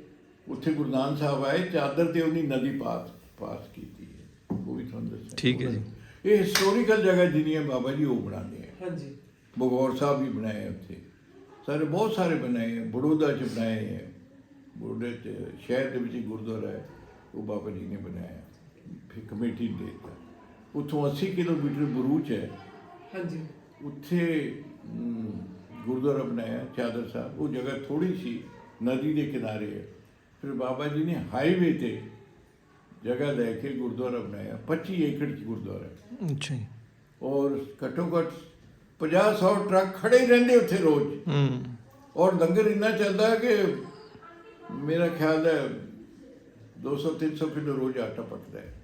ਉੱਥੇ ਗੁਰੂ ਨਾਨਕ ਸਾਹਿਬ ਆਏ ਚਾਦਰ ਤੇ ਉਹਨੀ ਨਦੀ ਪਾਸ ਪਾਸ ਕੀਤੀ ਹੈ। ਉਹ ਵੀ ਤੁਹਾਨੂੰ ਦੱਸਾਂ ਠੀਕ ਹੈ ਜੀ। ਇਹ ਹਿਸਟੋਰੀਕਲ ਜਗ੍ਹਾ ਜਿਹੜੀਆਂ ਬਾਬਾ ਜੀ ਉਹ ਬਣਾਉਂਦੇ ਆ। ਹਾਂਜੀ। ਬਗੌਰ ਸਾਹਿਬ ਵੀ ਬਣਾਏ ਉੱਥੇ। ਸਾਰੇ ਬਹੁਤ ਸਾਰੇ ਬਣਾਏ ਬੜੌਦਾ ਚ ਬਣਾਏ ਹੈ ਬੜੌਦੇ ਚ ਸ਼ਹਿਰ ਦੇ ਵਿੱਚ ਗੁਰਦੁਆਰਾ ਹੈ ਉਹ ਬਾਬਾ ਜੀ ਨੇ ਬਣਾਇਆ। ਫਿਰ ਕਮੇਟੀ ਨੇ ਦਿੱਤਾ। ਉੱਥੋਂ 80 ਕਿਲੋਮੀਟਰ ਬਰੂਚ ਹੈ। ਹਾਂਜੀ। ਉੱਥੇ ਗੁਰਦੁਆਰਾ ਬਣਾਇਆ ਚਾਦਰ ਸਾਹਿਬ। ਉਹ ਜਗ੍ਹਾ ਥੋੜੀ ਸੀ ਨਦੀ ਦੇ ਕਿਨਾਰੇ ਹੈ। ਫਿਰ ਬਾਬਾ ਜੀ ਨੇ ਹਾਈਵੇ ਤੇ ਜਗ੍ਹਾ ਲੈ ਕੇ ਗੁਰਦੁਆਰਾ ਬਣਾਇਆ। 25 ਏਕੜ ਚ ਗੁਰਦੁਆਰਾ ਹੈ। ਅੱਛਾ ਜੀ। ਔਰ ਘੱਟੋ ਘੱਟ 50 100 ਟਰੱਕ ਖੜੇ ਹੀ ਰਹਿੰਦੇ ਉੱਥੇ ਰੋਜ਼। ਹੂੰ। ਔਰ ਲੰਗਰ ਇੰਨਾ ਚੱਲਦਾ ਹੈ ਕਿ ਮੇਰਾ ਖਿਆਲ ਹੈ 200 300 ਕਿਲੋ ਰੋਜ਼ ਆਟਾ ਪਕਦਾ ਹੈ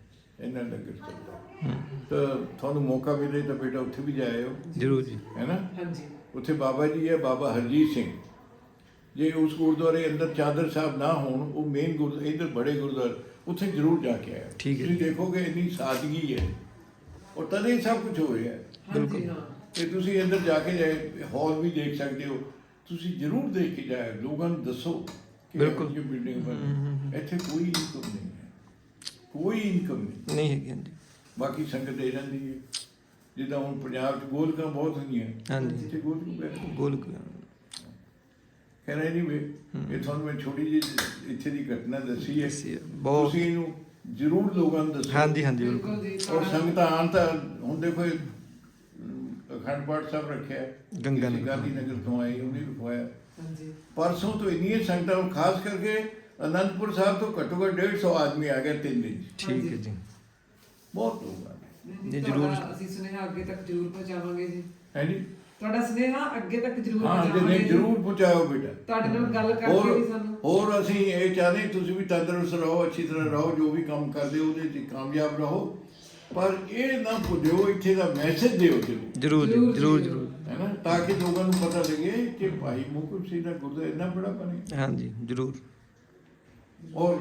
ਇੰਨਾ ਲੰਗਰ ਚੱਲਦਾ ਹੈ। ਤਾਂ ਤੁਹਾਨੂੰ ਮੌਕਾ ਮਿਲੇ ਤਾਂ ਬੇਟਾ ਉੱਥੇ ਵੀ ਜਾਇਓ। ਜਰੂਰ ਜੀ। ਹੈ ਨਾ? ਹਾਂਜੀ। ਉੱਥੇ ਬਾਬਾ ਜੀ ਹੈ ਬਾਬਾ ਹਰਜੀਤ ਸਿੰਘ। ਜੇ ਉਸ ਗੁਰਦੁਆਰੇ ਅੰਦਰ ਚਾਦਰ ਸਾਹਿਬ ਨਾ ਹੋਣ ਉਹ ਮੇਨ ਗੁਰ ਇਧਰ ਬੜੇ ਗੁਰਦੁਆਰੇ ਉੱਥੇ ਜ਼ਰੂਰ ਜਾ ਕੇ ਆਇਆ ਠੀਕ ਹੈ। ਤੁਸੀਂ ਦੇਖੋਗੇ ਇੰਨੀ ਸਾਦਗੀ ਹੈ। ਔਰ ਤਦੇ ਹੀ ਸਭ ਕੁਝ ਹੋ ਰਿਹਾ ਹੈ। ਹਾਂਜੀ ਹਾਂ। ਤੇ ਤੁਸੀਂ ਅੰਦਰ ਜਾ ਕੇ ਜਾਏ ਹਾਲ ਵੀ ਦੇਖ ਸਕਦੇ ਹੋ। ਤੁਸੀਂ ਜ਼ਰੂਰ ਦੇਖ ਕੇ ਜਾਏ ਲੋਕਾਂ ਨੂੰ ਦੱਸੋ ਕਿ ਬਿਲਕੁਲ। ਇਹ ਬਿਲਡਿੰਗ ਬਣੀ ਇੱਥੇ ਕੋਈ ਇਨਕਮ ਨਹੀਂ ਹੈ। ਕੋਈ ਇਨਕਮ ਨਹੀਂ। ਨਹੀਂ ਹੈਗੀ ਹਾਂਜੀ। ਬਾਕੀ ਸੰਗਤ ਦੇ ਜਾਂਦੀ ਹੈ। ਜਿੱਦਾਂ ਹੁਣ ਪੰਜਾਬ 'ਚ ਗੋਲਕਾਂ ਬਹੁਤ ਹੁੰਦੀਆਂ। ਹਾਂਜੀ। ਇੱਥੇ ਗੋਲਕ ਬੈਠ। ਗੋਲ ਕਹਿਣਾ ਨਹੀਂ ਵੇ ਇਹ ਤੁਹਾਨੂੰ ਮੈਂ ਛੋਟੀ ਜਿਹੀ ਇੱਥੇ ਦੀ ਘਟਨਾ ਦੱਸੀ ਹੈ। ਬਹੁਤ- ਤੁਸੀਂ ਇਹਨੂੰ ਜ਼ਰੂਰ ਲੋਕਾਂ ਨੂੰ ਦੱਸੋ। ਹਾਂਜੀ ਹਾਂਜੀ ਬਿਲਕੁਲ। ਜੀ ਔਰ ਸੰਗਤਾਂ ਆਉਣ ਤਾਂ ਹੁਣ ਦੇਖੋ ਅਖੰਡ ਪਾਠ ਸਾਹਿਬ ਰੱਖਿਆ ਹੈ। ਗੰਗਾ। ਗਾਂਧੀ ਨਗਰ ਤੋਂ ਆਏ ਉਹਨੇ ਰਖਵਾਇਆ ਹਾਂਜੀ ਪਰਸੋਂ ਤੋਂ ਇੰਨੀਆਂ ਸੰਗਤਾਂ ਖਾਸ ਕਰਕੇ ਅਨੰਦਪੁਰ ਸਾਹਿਬ ਤੋਂ ਘੱਟੋ ਘੱਟ 150 ਆਦਮੀ ਆ ਗਿਆ ਤਿੰਨ ਦਿਨ। ਠੀਕ ਹੈ ਜੀ ਬਹੁਤ ਲੋਕ ਆ ਗਏ ਜੀ, ਜ਼ਰੂਰ। ਅਸੀਂ ਸੁਨੇਹਾ ਅੱਗੇ ਤੱਕ ਜ਼ਰੂਰ ਪਹੁੰਚਾਵਾਂਗੇ ਜੀ ਹੈ ਜੀ ਤੁਹਾਡਾ ਸੁਨੇਹਾ ਅੱਗੇ ਤੱਕ ਜ਼ਰੂਰ ਹਾਂ ਜੀ ਪਹੁੰਚਾਵਾਂਗੇ ਨਹੀਂ ਜੀ। ਜ਼ਰੂਰ ਪਹੁੰਚਾਓ ਬੇਟਾ ਤੁਹਾਡੇ ਨਾਲ ਗੱਲ ਕਰਕੇ ਹੋਰ ਵੀ ਸਾਨੂੰ ਹੋਰ ਅਸੀਂ ਇਹ ਚਾਹਦੇ ਤੁਸੀਂ ਵੀ ਤੰਦਰੁਸਤ ਰਹੋ ਅੱਛੀ ਤਰ੍ਹਾਂ ਰਹੋ ਜੋ ਵੀ ਕੰਮ ਕਰਦੇ ਹੋ ਉਹਦੇ 'ਚ ਕਾਮਯਾਬ ਰਹੋ ਪਰ ਇਹ ਨਾ ਭੁੱਲਿਓ ਇੱਥੇ ਦਾ ਮੈਸੇਜ ਦਿਓ ਜ਼ਰੂਰ। ਜਰੂਰ ਜੀ ਜ਼ਰੂਰ, ਜਰੂਰ। ਹੈ ਨਾ? ਤਾਂ ਕਿ ਲੋਕਾਂ ਨੂੰ ਪਤਾ ਲੱਗੇ ਕਿ ਭਾਈ ਮੁਕੁਬ ਸਿੰਘ ਦਾ ਗੁਰਦੁਆਰਾ ਇੰਨਾ ਬੜਾ ਬਣਿਆ ਹਾਂਜੀ ਜਰੂਰ। ਔਰ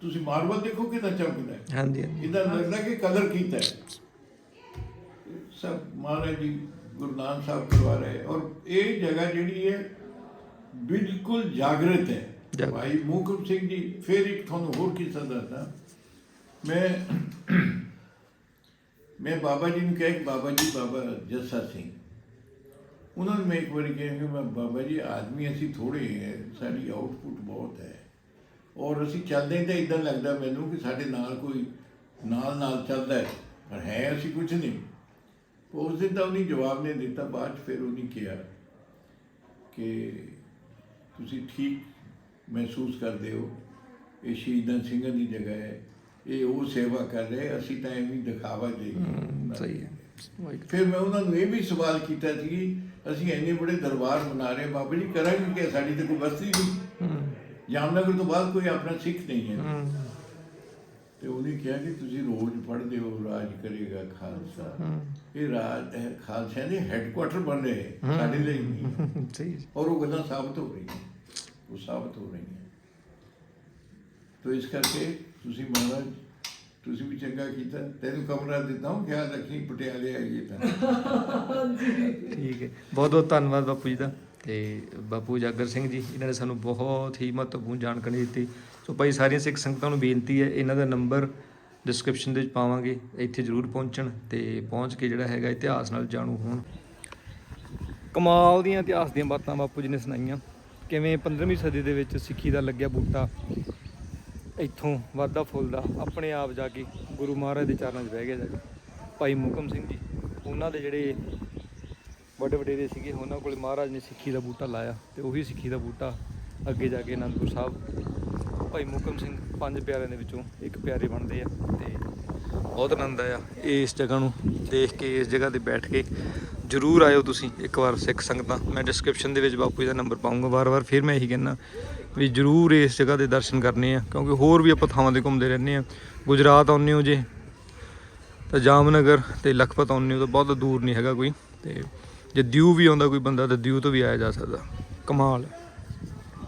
ਤੁਸੀਂ ਮਾਰਬਲ ਦੇਖੋ ਕਿੰਨਾ ਚਮਕਦਾ ਹੈ। ਹਾਂਜੀ ਹਾਂਜੀ। ਇਦਾਂ ਲੱਗਦਾ ਕਿ ਕਲਰ ਕੀਤਾ ਹੈ। ਸਭ ਮਹਾਰਾਜ ਜੀ ਗੁਰੂ ਨਾਨਕ ਸਾਹਿਬ ਕਰਵਾ ਰਹੇ ਔਰ ਇਹ ਜਗ੍ਹਾ ਜਿਹੜੀ ਹੈ ਬਿਲਕੁਲ ਜਾਗਰਤ ਹੈ। ਜਾਗਰਤ। ਭਾਈ ਮੂਕਮ ਸਿੰਘ ਜੀ ਫਿਰ ਇੱਕ ਤੁਹਾਨੂੰ ਹੋਰ ਕਿੱਸਾ ਦੱਸਦਾ। ਮੈਂ ਮੈਂ ਬਾਬਾ ਜੀ ਨੂੰ ਕਿਹਾ ਕਿ ਬਾਬਾ ਜੀ, ਬਾਬਾ ਜੱਸਾ ਸਿੰਘ। ਉਹਨਾਂ ਨੂੰ ਮੈਂ ਇੱਕ ਵਾਰੀ ਕਿਹਾ ਕਿ ਬਾਬਾ ਜੀ, ਆਦਮੀ ਅਸੀਂ ਥੋੜੇ ਹੈ, ਸਾਡੀ ਆਊਟਪੁੱਟ ਬਹੁਤ ਹੈ। ਔਰ ਅਸੀਂ ਚੱਲਦੇ ਤਾਂ ਇਦਾਂ ਲੱਗਦਾ ਮੈਨੂੰ ਕਿ ਸਾਡੇ ਨਾਲ ਕੋਈ ਨਾਲ ਨਾਲ ਚੱਲਦਾ ਹੈ, ਪਰ ਹੈ ਅਸੀਂ ਕੁਝ ਨਹੀਂ। ਉਸ ਦਿਨ ਤਾਂ ਉਹਨੇ ਜਵਾਬ ਨਹੀਂ ਦਿੱਤਾ, ਬਾਅਦ 'ਚ ਫਿਰ ਉਹਨੇ ਕਿਹਾ ਕਿ ਤੁਸੀਂ ਠੀਕ ਮਹਿਸੂਸ ਕਰਦੇ ਹੋ, ਇਹ ਸ਼ਹੀਦਾਂ ਸਿੰਘਾਂ ਦੀ ਜਗ੍ਹਾ ਹੈ। ਇਹ ਉਹ ਸੇਵਾ ਕਰ ਰਹੇ ਅਸੀਂ ਤਾਂ ਐਵੇਂ ਦਿਖਾਵਾ ਦੇ ਸਹੀ ਹੈ। ਫਿਰ ਮੈਂ ਉਹਨਾਂ ਨੂੰ ਇਹ ਵੀ ਸਵਾਲ ਕੀਤਾ ਸੀ ਅਸੀਂ ਇੰਨੇ ਬੜੇ ਦਰਬਾਰ ਬਣਾ ਰਹੇ ਬਾਬਾ ਜੀ ਕਰਾਂਗੇ ਕਿ ਸਾਡੀ ਤਾਂ ਕੋਈ ਬਸਤੀ ਨਹੀਂ। ਜਾਮਨਗਰ ਤੋਂ ਬਾਅਦ ਕੋਈ ਆਪਣਾ ਸਿੱਖ ਨਹੀਂ ਹੈ। ਤੇ ਉਹਨੇ ਕਿਹਾ ਕਿ ਤੁਸੀਂ ਰੋਜ਼ ਪੜ੍ਹਦੇ ਹੋ ਰਾਜ ਕਰੇਗਾ ਖਾਲਸਾ। ਇਹ ਰਾਜ ਹੈ ਖਾਲਸਾ ਦੇ ਹੈੱਡਕੁਆਟਰ ਬਣ ਰਹੇ ਹੈ, ਸਾਡੇ ਲਈ ਨਹੀਂ ਸਹੀ। ਔਰ ਉਹ ਗੱਲਾਂ ਸਾਬਤ ਹੋ ਰਹੀਆਂ। ਉਹ ਸਾਬਤ ਹੋ ਰਹੀਆਂ। ਤੋ ਇਸ ਕਰਕੇ ਤੁਸੀਂ ਮਹਾਰਾਜ ਤੁਸੀਂ ਵੀ ਚੰਗਾ ਕੀਤਾ ਤੈਨੂੰ ਕਮਰਾ ਦਿੱਤਾ ਹਾਂ ਖਿਆਲ ਰੱਖੀ ਪਟਿਆਲੇ ਆਈਏ ਤਾਂ। ਠੀਕ ਹੈ। ਬਹੁਤ ਬਹੁਤ ਧੰਨਵਾਦ ਬਾਪੂ ਜੀ ਦਾ ਤੇ ਬਾਪੂ ਜਾਗਰ ਸਿੰਘ ਜੀ ਇਹਨਾਂ ਨੇ ਸਾਨੂੰ ਬਹੁਤ ਹੀ ਮਹੱਤਵਪੂਰਨ ਜਾਣਕਾਰੀ ਦਿੱਤੀ। ਸੋ ਭਾਈ ਸਾਰੀਆਂ ਸਿੱਖ ਸੰਗਤਾਂ ਨੂੰ ਬੇਨਤੀ ਹੈ ਇਹਨਾਂ ਦਾ ਨੰਬਰ ਡਿਸਕ੍ਰਿਪਸ਼ਨ ਦੇ ਵਿੱਚ ਪਾਵਾਂਗੇ ਇੱਥੇ ਜ਼ਰੂਰ ਪਹੁੰਚਣ ਤੇ ਪਹੁੰਚ ਕੇ ਜਿਹੜਾ ਹੈਗਾ ਇਤਿਹਾਸ ਨਾਲ ਜਾਣੂ ਹੋਣ। ਕਮਾਲ ਦੀਆਂ ਇਤਿਹਾਸ ਦੀਆਂ ਬਾਤਾਂ ਬਾਪੂ ਜੀ ਨੇ ਸੁਣਾਈਆਂ। ਕਿਵੇਂ 15ਵੀਂ ਸਦੀ ਦੇ ਵਿੱਚ ਸਿੱਖੀ ਦਾ ਲੱਗਿਆ ਬੂਟਾ ਇੱਥੋਂ ਵਾਧਾ ਫੁੱਲਦਾ ਆਪਣੇ ਆਪ ਜਾ ਕੇ ਗੁਰੂ ਮਹਾਰਾਜ ਦੇ ਚਰਨਾਂ 'ਚ ਬਹਿ ਗਿਆ ਜਾ ਕੇ। ਭਾਈ ਮੁਕਮ ਸਿੰਘ ਜੀ, ਉਹਨਾਂ ਦੇ ਜਿਹੜੇ ਵੱਡੇ ਵਡੇਰੇ ਸੀਗੇ, ਉਹਨਾਂ ਕੋਲ ਮਹਾਰਾਜ ਨੇ ਸਿੱਖੀ ਦਾ ਬੂਟਾ ਲਾਇਆ ਤੇ ਉਹੀ ਸਿੱਖੀ ਦਾ ਬੂਟਾ ਅੱਗੇ ਜਾ ਕੇ ਅਨੰਦਪੁਰ ਸਾਹਿਬ। ਭਾਈ ਮੁਕਮ ਸਿੰਘ ਪੰਜ ਪਿਆਰਿਆਂ ਦੇ ਵਿੱਚੋਂ ਇੱਕ ਪਿਆਰੇ ਬਣਦੇ ਆ ਤੇ ਬਹੁਤ ਆਨੰਦ ਆਇਆ ਇਸ ਜਗ੍ਹਾ ਨੂੰ ਦੇਖ ਕੇ, ਇਸ ਜਗ੍ਹਾ ਤੇ ਬੈਠ ਕੇ। ਜਰੂਰ ਆਇਓ ਤੁਸੀਂ ਇੱਕ ਵਾਰ ਸਿੱਖ ਸੰਗਤਾਂ। ਮੈਂ ਡਿਸਕ੍ਰਿਪਸ਼ਨ ਦੇ ਵਿੱਚ ਬਾਪੂ ਜੀ ਦਾ ਨੰਬਰ ਪਾਉਂਗਾ ਵਾਰ-ਵਾਰ ਫਿਰ ਮੈਂ ਇਹੀ ਕਹਿੰਦਾ ਵੀ ਜਰੂਰ ਇਸ ਜਗ੍ਹਾ ਦੇ ਦਰਸ਼ਨ ਕਰਨੇ ਆ, ਕਿਉਂਕਿ ਹੋਰ ਵੀ ਆਪਾਂ ਥਾਵਾਂ ਤੇ ਘੁੰਮਦੇ ਰਹਿੰਦੇ ਆ। ਗੁਜਰਾਤ ਆਉਂਦੇ ਹੋ ਜੇ, ਤਾਂ ਜਾਮਨਗਰ ਤੇ ਲਖਪਤ ਆਉਂਦੇ ਹੋ ਤਾਂ ਬਹੁਤ ਦੂਰ ਨਹੀਂ ਹੈਗਾ ਕੋਈ, ਤੇ ਜੇ ਦਿਊ ਵੀ ਆਉਂਦਾ ਕੋਈ ਬੰਦਾ ਤਾਂ ਦਿਊ ਤੋਂ ਵੀ ਆਇਆ ਜਾ ਸਕਦਾ। ਕਮਾਲ